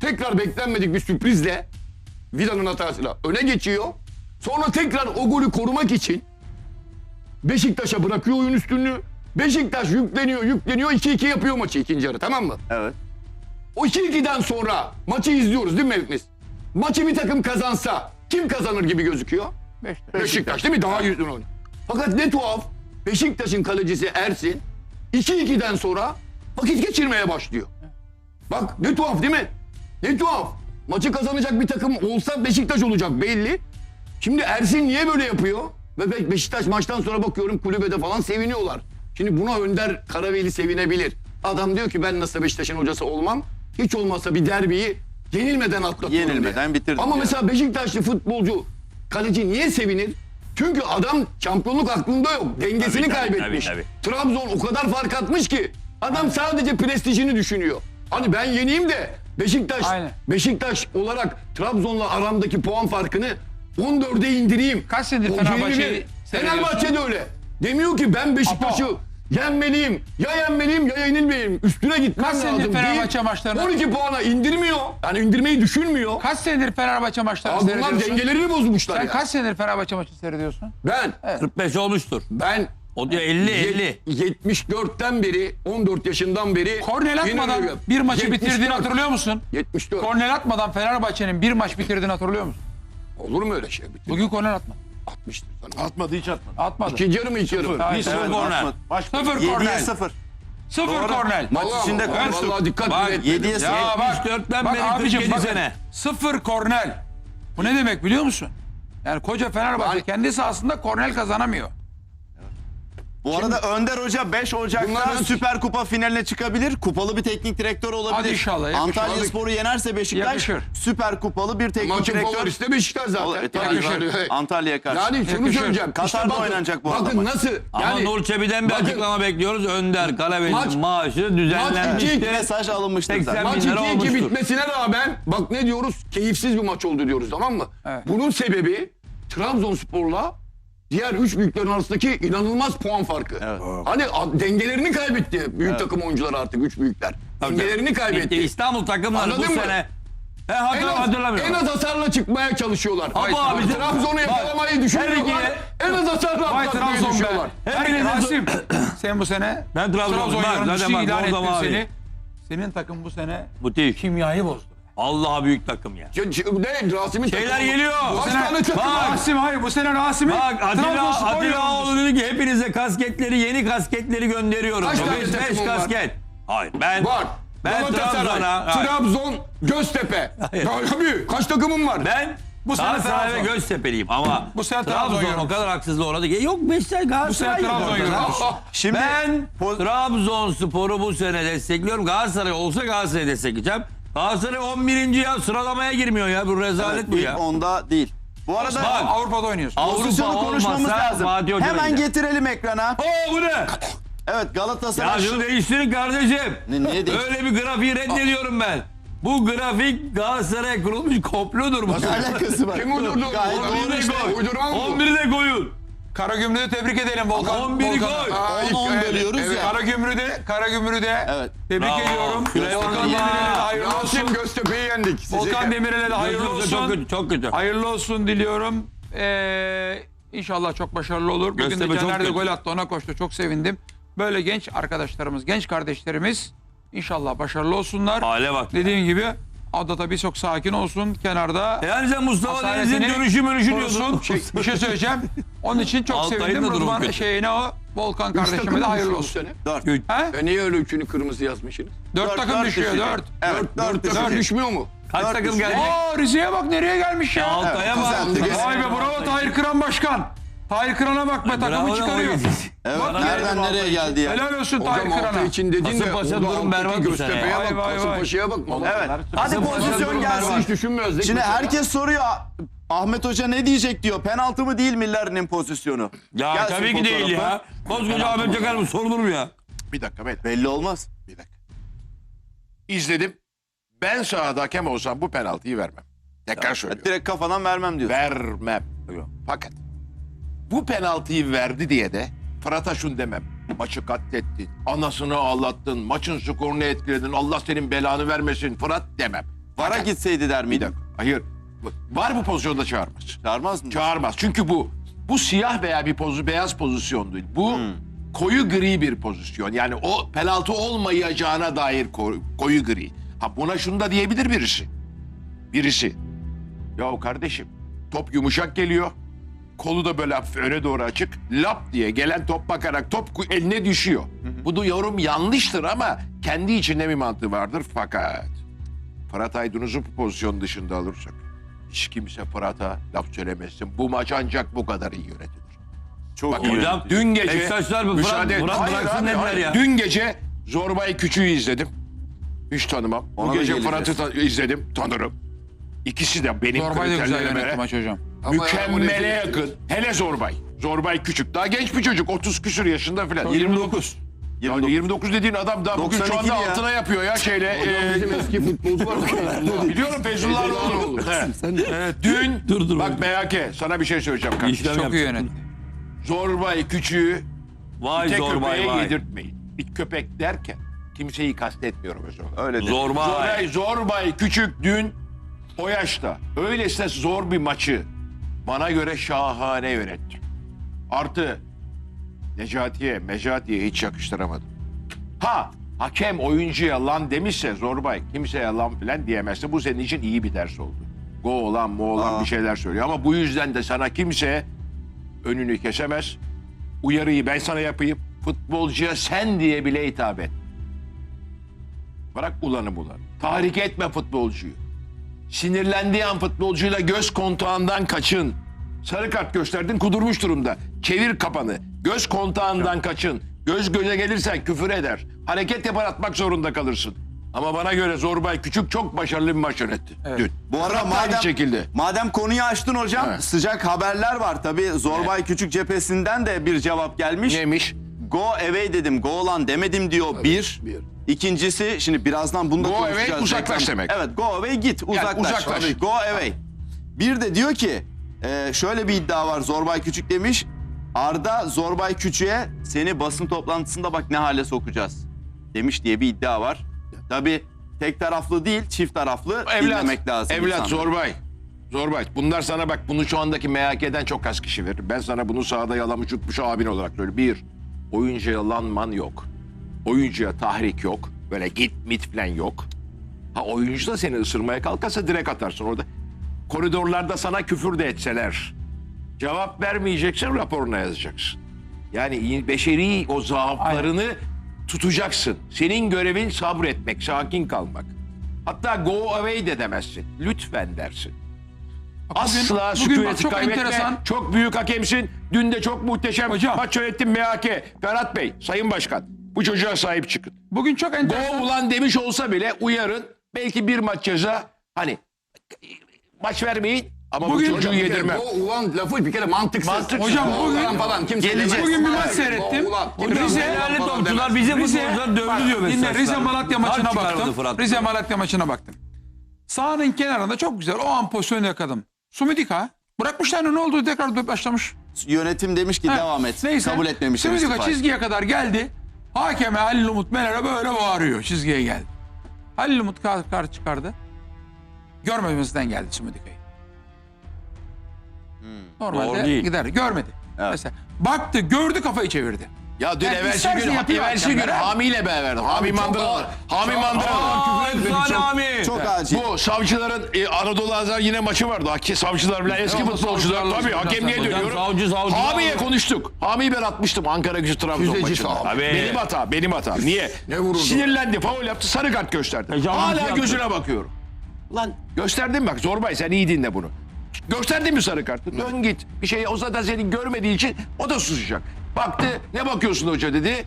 [SPEAKER 3] tekrar beklenmedik bir sürprizle Vida'nın hatasıyla öne geçiyor. Sonra tekrar o golü korumak için Beşiktaş'a bırakıyor oyun üstünlüğü. Beşiktaş yükleniyor yükleniyor 2-2 yapıyor maçı ikinci yarı tamam mı?
[SPEAKER 4] Evet.
[SPEAKER 3] O 2-2'den sonra maçı izliyoruz değil mi hepimiz? Maçı bir takım kazansa kim kazanır gibi gözüküyor?
[SPEAKER 5] Beşiktaş.
[SPEAKER 3] Beşiktaş değil mi? Daha yüzün oynuyor. Fakat ne tuhaf Beşiktaş'ın kalecisi Ersin 2-2'den sonra vakit geçirmeye başlıyor. Bak ne tuhaf değil mi? Ne tuhaf. Maçı kazanacak bir takım olsa Beşiktaş olacak belli. Şimdi Ersin niye böyle yapıyor? Ve Be- Beşiktaş maçtan sonra bakıyorum kulübede falan seviniyorlar. Şimdi buna Önder Karaveli sevinebilir. Adam diyor ki ben nasıl Beşiktaş'ın hocası olmam. Hiç olmazsa bir derbiyi yenilmeden atlatıyorum.
[SPEAKER 4] Yenilmeden
[SPEAKER 3] diye.
[SPEAKER 4] bitirdim
[SPEAKER 3] Ama
[SPEAKER 4] diyor.
[SPEAKER 3] mesela Beşiktaşlı futbolcu kaleci niye sevinir? Çünkü adam şampiyonluk aklında yok. Dengesini
[SPEAKER 1] Tabii, tabii,
[SPEAKER 3] kaybetmiş.
[SPEAKER 1] tabii,
[SPEAKER 3] Trabzon o kadar fark atmış ki adam sadece prestijini düşünüyor. Hani ben yeneyim de Beşiktaş
[SPEAKER 5] Aynen.
[SPEAKER 3] Beşiktaş olarak Trabzon'la aramdaki puan farkını 14'e indireyim.
[SPEAKER 5] Kaç senedir Fenerbahçe'yi?
[SPEAKER 3] Fenerbahçe de öyle. Demiyor ki ben Beşiktaş'ı. Yenmeliyim. Ya yenmeliyim ya yenilmeliyim. Üstüne gitmem
[SPEAKER 5] Kaç senedir
[SPEAKER 3] lazım.
[SPEAKER 5] Fenerbahçe maçlarını-
[SPEAKER 3] 12 puana indirmiyor. Yani indirmeyi düşünmüyor.
[SPEAKER 5] Kaç senedir Fenerbahçe maçlarını
[SPEAKER 3] Abi bunlar
[SPEAKER 5] seyrediyorsun?
[SPEAKER 3] dengelerini bozmuşlar
[SPEAKER 5] Sen
[SPEAKER 3] ya.
[SPEAKER 5] kaç senedir Fenerbahçe maçı seyrediyorsun?
[SPEAKER 3] Ben
[SPEAKER 1] 45 olmuştur.
[SPEAKER 3] ben
[SPEAKER 1] O diyor 50 50.
[SPEAKER 3] 74'ten beri 14 yaşından beri
[SPEAKER 5] Kornel atmadan
[SPEAKER 3] İnanıyorum.
[SPEAKER 5] bir maçı
[SPEAKER 3] 74.
[SPEAKER 5] bitirdiğini hatırlıyor musun?
[SPEAKER 3] 74.
[SPEAKER 5] Kornel atmadan Fenerbahçe'nin bir maç bitirdiğini hatırlıyor musun?
[SPEAKER 3] Olur mu öyle şey?
[SPEAKER 5] Bugün kornel atmadı.
[SPEAKER 3] 60'tır sana.
[SPEAKER 2] Atmadı hiç atmadı.
[SPEAKER 5] Atmadı.
[SPEAKER 3] İkinci yarı mı ilk yarı?
[SPEAKER 5] Hayır,
[SPEAKER 2] Bir sıfır korner. Baş
[SPEAKER 5] Sıfır
[SPEAKER 4] 7'ye
[SPEAKER 5] kornel.
[SPEAKER 4] 0.
[SPEAKER 5] Sıfır kornel.
[SPEAKER 4] Maç içinde
[SPEAKER 3] Vallahi,
[SPEAKER 4] konuştuk.
[SPEAKER 3] vallahi dikkat
[SPEAKER 1] Bak,
[SPEAKER 3] bile etmedim.
[SPEAKER 4] 7'ye 0.
[SPEAKER 5] Ya bak,
[SPEAKER 1] 74'ten
[SPEAKER 5] bak
[SPEAKER 1] beri
[SPEAKER 5] abicim
[SPEAKER 1] 47
[SPEAKER 5] bakın,
[SPEAKER 1] sene.
[SPEAKER 5] Sıfır kornel. Bu ne demek biliyor musun? Yani koca Fenerbahçe
[SPEAKER 3] Yani-
[SPEAKER 5] kendi sahasında kornel kazanamıyor.
[SPEAKER 4] Bu arada Önder Hoca 5 Ocak'ta
[SPEAKER 3] Bunlar-
[SPEAKER 4] Süper Kupa finaline çıkabilir. Kupalı bir teknik direktör olabilir.
[SPEAKER 5] Hadi inşallah, yakışır.
[SPEAKER 4] Antalya. Sporu yenerse Beşiktaş
[SPEAKER 5] Yakışır.
[SPEAKER 4] Süper Kupalı bir teknik
[SPEAKER 3] Maçın
[SPEAKER 4] direktör.
[SPEAKER 3] favorisi de Beşiktaş zaten.
[SPEAKER 4] E, tabii.
[SPEAKER 3] Yani-
[SPEAKER 4] Antalya'ya karşı.
[SPEAKER 3] Yani şunu
[SPEAKER 5] Yakışır.
[SPEAKER 3] söyleyeceğim.
[SPEAKER 4] Katar'da
[SPEAKER 3] bakın-
[SPEAKER 4] oynanacak bu arada
[SPEAKER 3] Bakın
[SPEAKER 4] maç.
[SPEAKER 3] nasıl?
[SPEAKER 1] Ama
[SPEAKER 3] Yani
[SPEAKER 1] Nur Çebi'den bir
[SPEAKER 3] bakın-
[SPEAKER 1] açıklama bekliyoruz. Önder Karabey'in
[SPEAKER 3] Maç-
[SPEAKER 1] maaşı
[SPEAKER 3] Maç
[SPEAKER 1] düzenlenmiştir.
[SPEAKER 3] iki-
[SPEAKER 4] mesaj alınmıştır
[SPEAKER 1] 80
[SPEAKER 4] zaten.
[SPEAKER 3] Maç
[SPEAKER 1] bin lira
[SPEAKER 3] 2-2
[SPEAKER 1] olmuştur.
[SPEAKER 3] bitmesine rağmen bak ne diyoruz? Keyifsiz bir maç oldu diyoruz tamam mı?
[SPEAKER 5] Evet.
[SPEAKER 3] Bunun sebebi Trabzonspor'la diğer üç büyüklerin arasındaki inanılmaz puan farkı. Hani a- dengelerini kaybetti büyük takım oyuncuları artık üç büyükler. Dengelerini kaybetti.
[SPEAKER 1] İstanbul takımları bu
[SPEAKER 3] mı?
[SPEAKER 1] sene. Ben
[SPEAKER 3] En
[SPEAKER 1] hatır,
[SPEAKER 3] az,
[SPEAKER 1] hatırlamıyorum.
[SPEAKER 3] en az hasarla çıkmaya çalışıyorlar.
[SPEAKER 1] Ama abi-
[SPEAKER 3] Trabzon'u yakalamayı düşünüyorlar.
[SPEAKER 1] her
[SPEAKER 3] En az hasarla
[SPEAKER 5] Vay
[SPEAKER 3] atlatmayı
[SPEAKER 5] Trabzon be.
[SPEAKER 3] düşünüyorlar.
[SPEAKER 5] Her Rasim sen bu sene
[SPEAKER 1] Ben Trabzon'um. Ben
[SPEAKER 5] yöneticisi
[SPEAKER 1] zaten bak,
[SPEAKER 5] ilan seni. Senin takım bu sene
[SPEAKER 1] Müthiş.
[SPEAKER 5] kimyayı bozdu.
[SPEAKER 1] Allah'a büyük takım ya.
[SPEAKER 3] C- Ne Rasim'in
[SPEAKER 1] Şeyler
[SPEAKER 3] takımı-
[SPEAKER 1] geliyor.
[SPEAKER 3] Kaç
[SPEAKER 1] Bu
[SPEAKER 5] sene-
[SPEAKER 3] tane takım
[SPEAKER 1] Bak,
[SPEAKER 3] var?
[SPEAKER 5] Rasim hayır bu sene Rasim'i
[SPEAKER 1] Bak Atilla,
[SPEAKER 5] Trabzonspor
[SPEAKER 1] Atilla
[SPEAKER 5] yöneticisi.
[SPEAKER 1] oğlu dedi ki hepinize kasketleri yeni kasketleri gönderiyorum.
[SPEAKER 3] Kaç tane
[SPEAKER 1] 5
[SPEAKER 3] takımın var?
[SPEAKER 1] kasket. Hayır ben
[SPEAKER 3] Var.
[SPEAKER 1] ben
[SPEAKER 3] Galatasaray,
[SPEAKER 1] Trabzon'a hayır.
[SPEAKER 3] Trabzon, Göztepe.
[SPEAKER 1] Hayır.
[SPEAKER 3] Tabii. Kaç takımım var?
[SPEAKER 1] ben
[SPEAKER 5] Bu sene
[SPEAKER 1] Galatasaray ve
[SPEAKER 5] Trabzon.
[SPEAKER 1] Göztepe'liyim ama
[SPEAKER 5] Bu sene Trabzon
[SPEAKER 1] Trabzon o kadar haksızlığa uğradı ki yok Beşiktaş Galatasaray.
[SPEAKER 5] Trabzon
[SPEAKER 1] yok.
[SPEAKER 5] yöneticisi.
[SPEAKER 4] Şimdi
[SPEAKER 1] Ben Trabzonspor'u bu sene destekliyorum. Galatasaray olsa Galatasaray'ı destekleyeceğim. Galatasaray 11. ya sıralamaya girmiyor ya. Bu rezalet bu
[SPEAKER 4] ilk
[SPEAKER 1] ya.
[SPEAKER 4] onda değil. Bu arada
[SPEAKER 1] Bak,
[SPEAKER 5] Avrupa'da oynuyorsun.
[SPEAKER 4] pozisyonu
[SPEAKER 1] Avrupa
[SPEAKER 4] konuşmamız
[SPEAKER 1] olmasa
[SPEAKER 4] lazım.
[SPEAKER 1] Fatih Hoca
[SPEAKER 4] Hemen getirelim ekrana.
[SPEAKER 1] Oo bu ne?
[SPEAKER 4] Evet
[SPEAKER 1] Ya
[SPEAKER 4] Galatasaray
[SPEAKER 1] şunu değiştirin kardeşim.
[SPEAKER 4] Ne- niye değiş-
[SPEAKER 1] Öyle bir grafiği reddediyorum ben. Bu grafik Galatasaray'a kurulmuş komplodur bu.
[SPEAKER 4] Ne alakası var?
[SPEAKER 3] Kim uydurdu?
[SPEAKER 4] Gayet
[SPEAKER 3] Uydurma
[SPEAKER 4] doğru
[SPEAKER 3] işte.
[SPEAKER 4] işte.
[SPEAKER 1] koy.
[SPEAKER 3] Uydurma mı bu?
[SPEAKER 1] 11'i de koyun.
[SPEAKER 5] Karagümrük'ü tebrik edelim Volkan.
[SPEAKER 1] 11'i
[SPEAKER 5] Volkan'a.
[SPEAKER 1] koy.
[SPEAKER 3] Aa, ilk-
[SPEAKER 4] 10-10
[SPEAKER 3] evet,
[SPEAKER 4] bölüyoruz
[SPEAKER 3] evet.
[SPEAKER 4] ya.
[SPEAKER 5] Karagümrük'ü Karagümrük'ü
[SPEAKER 4] Evet.
[SPEAKER 5] tebrik
[SPEAKER 1] Bravo.
[SPEAKER 5] ediyorum. Volkan. Demirel'e de hayırlı olsun.
[SPEAKER 3] Göztepe'yi yendik.
[SPEAKER 5] Volkan Demirel'e de hayırlı
[SPEAKER 1] Gözümüzde Çok
[SPEAKER 5] olsun.
[SPEAKER 1] kötü, çok kötü.
[SPEAKER 5] Hayırlı olsun diliyorum. Ee, inşallah çok başarılı olur. Bugün
[SPEAKER 1] Göztepe
[SPEAKER 5] de Caner de gol attı ona koştu. Çok sevindim. Böyle genç arkadaşlarımız, genç kardeşlerimiz inşallah başarılı olsunlar.
[SPEAKER 1] Hale bak.
[SPEAKER 5] Dediğim gibi o da tabii çok sakin olsun kenarda.
[SPEAKER 1] Yani sen Mustafa Deniz'in
[SPEAKER 5] Asaletini
[SPEAKER 1] dönüşü mönüşü
[SPEAKER 5] korusun.
[SPEAKER 1] diyorsun.
[SPEAKER 5] Şey, bir şey söyleyeceğim. Onun için çok
[SPEAKER 1] Altay'ın
[SPEAKER 5] sevindim.
[SPEAKER 1] da durumu
[SPEAKER 5] Rıdvan
[SPEAKER 1] kötü.
[SPEAKER 5] şeyine o Volkan
[SPEAKER 3] Üç
[SPEAKER 5] kardeşime de hayırlı olsun.
[SPEAKER 4] Dört.
[SPEAKER 5] He?
[SPEAKER 3] E niye öyle üçünü kırmızı yazmışsınız?
[SPEAKER 5] Dört,
[SPEAKER 4] Dört,
[SPEAKER 5] takım
[SPEAKER 4] dört
[SPEAKER 5] düşüyor.
[SPEAKER 4] düşecek.
[SPEAKER 5] Dört.
[SPEAKER 4] Evet,
[SPEAKER 3] Dört
[SPEAKER 4] dört düşecek.
[SPEAKER 3] düşmüyor mu?
[SPEAKER 1] Kaç
[SPEAKER 4] Dört
[SPEAKER 1] takım
[SPEAKER 4] kişi.
[SPEAKER 1] gelecek?
[SPEAKER 5] Aa Rize'ye bak nereye gelmiş ya.
[SPEAKER 1] Altay'a bak.
[SPEAKER 5] Vay be bravo Tahir Kıran Başkan. Tahir Kıran'a bak be takımı
[SPEAKER 1] Bravo,
[SPEAKER 5] çıkarıyor.
[SPEAKER 4] Evet,
[SPEAKER 5] Bak
[SPEAKER 4] nereden
[SPEAKER 5] nereye
[SPEAKER 4] geldi ya?
[SPEAKER 5] Helal olsun Tahir
[SPEAKER 3] Hocam hafta
[SPEAKER 5] Kıran'a.
[SPEAKER 3] için dedin de
[SPEAKER 1] Kasımpaşa durum berbat bu sene.
[SPEAKER 3] Göztepe'ye
[SPEAKER 5] Vay,
[SPEAKER 3] bak,
[SPEAKER 5] vay, vay.
[SPEAKER 3] Kasımpaşa'ya bak.
[SPEAKER 4] Evet. Hadi pozisyon gelsin.
[SPEAKER 3] Hiç düşünmezdik.
[SPEAKER 4] Şimdi
[SPEAKER 3] mesela.
[SPEAKER 4] herkes soruyor Ahmet Hoca ne diyecek diyor. Penaltı mı değil mi Larin'in pozisyonu?
[SPEAKER 1] Ya
[SPEAKER 4] Gelsin
[SPEAKER 1] tabii ki değil
[SPEAKER 4] fotoğrafı.
[SPEAKER 1] ya. Koskoca Ahmet Çakar mı sorulur mu ya?
[SPEAKER 2] Bir dakika ben.
[SPEAKER 4] Belli olmaz.
[SPEAKER 2] Bir dakika. İzledim. Ben sahada hakem olsam bu penaltıyı vermem. Tekrar söylüyorum.
[SPEAKER 4] Direkt kafadan vermem diyor.
[SPEAKER 2] Vermem. Fakat bu penaltıyı verdi diye de Fırat'a şunu demem. Maçı katlettin, anasını ağlattın, maçın skorunu etkiledin, Allah senin belanı vermesin Fırat demem.
[SPEAKER 4] Vara
[SPEAKER 2] Fakat-
[SPEAKER 4] gitseydi der
[SPEAKER 2] dakika. Hayır. Var bu pozisyonda çağırmaz.
[SPEAKER 4] Çağırmaz mı?
[SPEAKER 2] Çağırmaz. Çünkü bu bu siyah veya bir pozu beyaz pozisyon değil. Bu
[SPEAKER 4] Hmm.
[SPEAKER 2] koyu gri bir pozisyon. Yani o penaltı olmayacağına dair ko- koyu gri. Ha buna şunu da diyebilir birisi. Birisi. Ya kardeşim top yumuşak geliyor. Kolu da böyle hafif öne doğru açık. Lap diye gelen top bakarak top eline düşüyor. Bu da yorum yanlıştır ama kendi içinde bir mantığı vardır. Fakat Fırat Aydınus'u bu pozisyon dışında alırsak hiç kimse Fırat'a laf söylemesin. Bu maç ancak bu kadar iyi yönetilir.
[SPEAKER 4] Çok
[SPEAKER 2] Bak,
[SPEAKER 4] iyi.
[SPEAKER 1] Hocam,
[SPEAKER 2] dün gece
[SPEAKER 1] Beşiktaşlar mı?
[SPEAKER 2] müsaade
[SPEAKER 1] Fırat-
[SPEAKER 2] et.
[SPEAKER 1] Fırat
[SPEAKER 2] Hayır
[SPEAKER 1] bıraksın
[SPEAKER 2] abi,
[SPEAKER 1] dediler
[SPEAKER 2] hayır.
[SPEAKER 1] ya.
[SPEAKER 2] Dün gece Zorbay Küçük'ü izledim. Hiç tanımam.
[SPEAKER 4] Ona
[SPEAKER 2] bu
[SPEAKER 4] da
[SPEAKER 2] gece
[SPEAKER 4] geleceğiz.
[SPEAKER 2] Fırat'ı ta- izledim. Tanırım. İkisi de benim
[SPEAKER 5] Zorbay da güzel
[SPEAKER 2] kriterlerime
[SPEAKER 5] yönetti
[SPEAKER 2] göre
[SPEAKER 5] maç hocam.
[SPEAKER 3] Ama
[SPEAKER 2] mükemmele
[SPEAKER 3] yani
[SPEAKER 2] yakın. Hele Zorbay. Zorbay küçük. Daha genç bir çocuk. 30 küsür yaşında falan.
[SPEAKER 1] 29.
[SPEAKER 2] Yani 29 dediğin adam daha bugün şu
[SPEAKER 4] 92
[SPEAKER 2] anda
[SPEAKER 4] ya.
[SPEAKER 2] altına yapıyor ya şeyle. E,
[SPEAKER 3] bizim eski futbolcu var.
[SPEAKER 2] biliyorum Feyzullah. Evet. Evet, Dün
[SPEAKER 1] Dur, dur,
[SPEAKER 2] bak. MHK sana bir şey söyleyeceğim kardeşim.
[SPEAKER 5] Çok iyi yönetti.
[SPEAKER 2] Zorbay küçüğü
[SPEAKER 1] Vay
[SPEAKER 2] tek
[SPEAKER 1] zorbay
[SPEAKER 2] köpeğe
[SPEAKER 1] vay.
[SPEAKER 2] yedirtmeyin. Bir köpek derken kimseyi kastetmiyorum mesela.
[SPEAKER 4] Öyle de.
[SPEAKER 1] Zorbay.
[SPEAKER 2] Zorbay, Zorbay küçük dün o yaşta öylesine zor bir maçı bana göre şahane yönetti. Artı Necati'ye, Mecati'ye hiç yakıştıramadım. Ha, hakem oyuncuya lan demişse Zorbay kimseye lan filan diyemezse bu senin için iyi bir ders oldu. Go olan mo olan bir şeyler söylüyor ama bu yüzden de sana kimse önünü kesemez. Uyarıyı ben sana yapayım. Futbolcuya sen diye bile hitap et. Bırak ulanı bulanı. Tahrik etme futbolcuyu. Sinirlendiği an futbolcuyla göz kontağından kaçın. Sarı kart gösterdin kudurmuş durumda. Çevir kapanı. Göz kontağından kaçın. Göz göze gelirsen küfür eder. Hareket yapar atmak zorunda kalırsın. Ama bana göre Zorbay Küçük çok başarılı bir maç yönetti. Dün.
[SPEAKER 4] Bu
[SPEAKER 2] aynı
[SPEAKER 4] madem,
[SPEAKER 2] şekilde.
[SPEAKER 4] madem konuyu açtın hocam
[SPEAKER 2] Evet.
[SPEAKER 4] sıcak haberler var. Tabii Zorbay Küçük cephesinden de bir cevap gelmiş.
[SPEAKER 2] Neymiş?
[SPEAKER 4] Go away dedim, go olan demedim diyor bir.
[SPEAKER 3] bir.
[SPEAKER 4] İkincisi şimdi birazdan bunu da
[SPEAKER 2] Go away,
[SPEAKER 4] konuşacağız.
[SPEAKER 2] uzaklaş
[SPEAKER 4] Reklam-
[SPEAKER 2] demek.
[SPEAKER 4] Evet go away git uzaklaş.
[SPEAKER 2] uzaklaş.
[SPEAKER 4] Tabii, go away. Bir de diyor ki e, şöyle bir iddia var Zorbay Küçük demiş. Arda Zorbay Küçük'e seni basın toplantısında bak ne hale sokacağız demiş diye bir iddia var. Tabii tek taraflı değil çift taraflı dinlemek lazım.
[SPEAKER 2] Evlat
[SPEAKER 4] insanları.
[SPEAKER 2] Zorbay. Zorbay. Bunlar sana bak bunu şu andaki MHK'den çok az kişi verir. Ben sana bunu sahada yalamış yutmuş abin olarak söylüyorum. Bir, oyuncuya lanman yok. Oyuncuya tahrik yok. Böyle git mit falan yok. Ha oyuncu da seni ısırmaya kalkarsa direkt atarsın orada. Koridorlarda sana küfür de etseler. Cevap vermeyeceksin raporuna yazacaksın. Yani beşeri o zaaflarını tutacaksın. Senin görevin sabretmek, sakin kalmak. Hatta go away de demezsin. Lütfen dersin. Asla
[SPEAKER 5] bugün bak
[SPEAKER 2] sükuneti
[SPEAKER 5] çok
[SPEAKER 2] kaybetme.
[SPEAKER 5] enteresan.
[SPEAKER 2] Çok büyük hakemsin. Dün de çok muhteşem
[SPEAKER 5] Hocam.
[SPEAKER 2] maç yönettin MHK. Ferhat Bey, Sayın Başkan. Bu çocuğa sahip çıkın.
[SPEAKER 5] Bugün çok
[SPEAKER 2] Go
[SPEAKER 5] enteresan.
[SPEAKER 2] ulan demiş olsa bile uyarın. Belki bir maç ceza. Hani maç vermeyin ama
[SPEAKER 5] Bugün-
[SPEAKER 2] bu çocuğu
[SPEAKER 3] kere
[SPEAKER 2] yedirmem.
[SPEAKER 3] Go ulan lafı bir kere mantıksız.
[SPEAKER 2] Mantıksız.
[SPEAKER 5] Hocam
[SPEAKER 3] Go
[SPEAKER 5] bugün-
[SPEAKER 3] falan kimse
[SPEAKER 4] Geleceğiz.
[SPEAKER 3] demez.
[SPEAKER 5] Bugün bir maç
[SPEAKER 3] Go
[SPEAKER 5] seyrettim.
[SPEAKER 3] ulan,
[SPEAKER 5] Hocam, Rize-
[SPEAKER 3] go falan
[SPEAKER 1] topçular bizim
[SPEAKER 5] Rize,
[SPEAKER 1] futbolcular dövdü diyor mesela.
[SPEAKER 5] dinle, Rize Malatya maçına baktım.
[SPEAKER 1] Fırat
[SPEAKER 5] Rize. Malatya maçına baktım. Sahanın kenarında çok güzel o an pozisyonu yakaladım. Sumidika bırakmışlar ne oldu tekrar başlamış.
[SPEAKER 4] Yönetim demiş ki
[SPEAKER 5] Ha,
[SPEAKER 4] devam et.
[SPEAKER 5] Neyse.
[SPEAKER 4] Kabul etmemiş.
[SPEAKER 5] Sumidika çizgiye kadar geldi. Hakeme Halil Umut Meler'e böyle bağırıyor çizgiye geldi. Halil Umut kar, kar çıkardı. Görmemesinden geldi Sumidika'yı. Normalde
[SPEAKER 1] Doğru değil.
[SPEAKER 5] gider. Görmedi.
[SPEAKER 4] Evet.
[SPEAKER 5] Mesela baktı gördü kafayı çevirdi.
[SPEAKER 2] Ya dün
[SPEAKER 5] Yani
[SPEAKER 2] evvelsi
[SPEAKER 5] isterse
[SPEAKER 2] gün,
[SPEAKER 5] yapıyor
[SPEAKER 2] evvelsi gün
[SPEAKER 5] ha?
[SPEAKER 2] Hami ile beraber. Hami
[SPEAKER 3] çok
[SPEAKER 2] Mandıralı.
[SPEAKER 3] ağır.
[SPEAKER 2] Hami
[SPEAKER 3] Çok
[SPEAKER 2] Mandıralı.
[SPEAKER 1] Aa, küfür
[SPEAKER 3] çok-
[SPEAKER 1] Sami.
[SPEAKER 4] Çok acil.
[SPEAKER 2] Bu savcıların e, Anadolu Azar yine maçı vardı. Haki savcılar bile eski
[SPEAKER 5] Yok,
[SPEAKER 2] futbolcular. Tabii hakemliğe
[SPEAKER 1] Hocam
[SPEAKER 2] dönüyorum.
[SPEAKER 1] savcı, savcı-
[SPEAKER 2] Hami'ye konuştuk. Hami'yi ben atmıştım Ankara gücü Trabzon
[SPEAKER 3] Füzeci
[SPEAKER 2] maçında. Benim hata, benim hata. Niye?
[SPEAKER 3] Ne vuruldu?
[SPEAKER 2] Sinirlendi, faul yaptı, sarı kart gösterdi. Hala
[SPEAKER 1] yaptı.
[SPEAKER 2] gözüne bakıyorum. Lan gösterdim bak Zorbay sen iyi dinle bunu. Gösterdin mi sarı kartı? Dön git. Bir şey o zaten seni görmediği için o da susacak. Baktı ne bakıyorsun hoca dedi.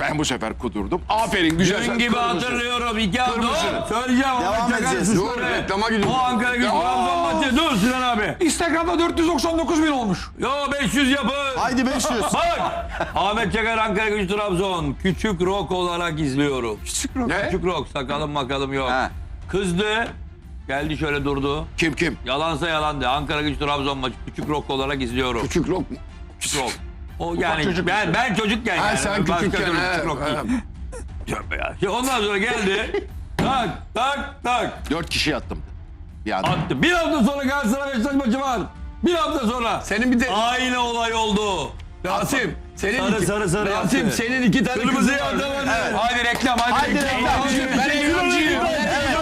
[SPEAKER 2] Ben bu sefer kudurdum. Aferin güzel.
[SPEAKER 1] Dün
[SPEAKER 2] sen
[SPEAKER 1] gibi
[SPEAKER 2] kırmızı.
[SPEAKER 1] hatırlıyorum. İki hafta.
[SPEAKER 2] Kırmızı.
[SPEAKER 1] Söyleyeceğim.
[SPEAKER 4] Devam
[SPEAKER 1] Ahmet Çakar
[SPEAKER 4] edeceğiz.
[SPEAKER 3] Dur, reklama gidiyoruz.
[SPEAKER 1] O Ankara gücü Trabzon maçı. Dur Sinan abi.
[SPEAKER 5] Instagram'da 499 bin olmuş.
[SPEAKER 1] Yo 500 yapın.
[SPEAKER 4] Haydi 500.
[SPEAKER 1] Bak. Ahmet Çakar Ankara gücü Trabzon. Küçük rock olarak izliyorum.
[SPEAKER 5] Küçük rock.
[SPEAKER 2] Ne?
[SPEAKER 1] Küçük rock. Sakalım makalım yok.
[SPEAKER 4] He.
[SPEAKER 1] Kızdı. Geldi şöyle durdu.
[SPEAKER 2] Kim kim?
[SPEAKER 1] Yalansa yalandı. Ankara gücü Trabzon maçı. Küçük rock olarak izliyorum.
[SPEAKER 3] Küçük lok mu?
[SPEAKER 1] Küçük rock. O yani
[SPEAKER 2] çocuk
[SPEAKER 1] ben ben çocukken
[SPEAKER 3] Ha,
[SPEAKER 1] yani.
[SPEAKER 3] sen
[SPEAKER 1] Başka
[SPEAKER 3] küçükken,
[SPEAKER 1] türlü
[SPEAKER 3] he,
[SPEAKER 1] küçük rock değil.
[SPEAKER 3] he.
[SPEAKER 1] Tövbe ya. Şimdi Ondan sonra geldi. tak tak tak.
[SPEAKER 2] Dört kişi yattım. Anda.
[SPEAKER 1] Attı. Bir hafta sonra Galatasaray Beşiktaş maçı var. Bir hafta sonra.
[SPEAKER 3] Senin bir de
[SPEAKER 1] Aynı olay oldu.
[SPEAKER 3] Rasim senin
[SPEAKER 1] Sarı
[SPEAKER 3] iki,
[SPEAKER 1] sarı sarı
[SPEAKER 3] Rasim
[SPEAKER 1] yaptı.
[SPEAKER 3] senin iki tane
[SPEAKER 1] Kırmızı
[SPEAKER 3] kızın var.
[SPEAKER 1] atamadı.
[SPEAKER 5] Hadi reklam hadi,
[SPEAKER 4] Haydi
[SPEAKER 5] reklam.
[SPEAKER 4] reklam.
[SPEAKER 5] Hadi.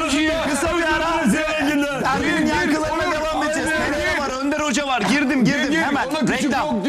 [SPEAKER 5] Hoca var. Girdim girdim hemen. Ona Reklam.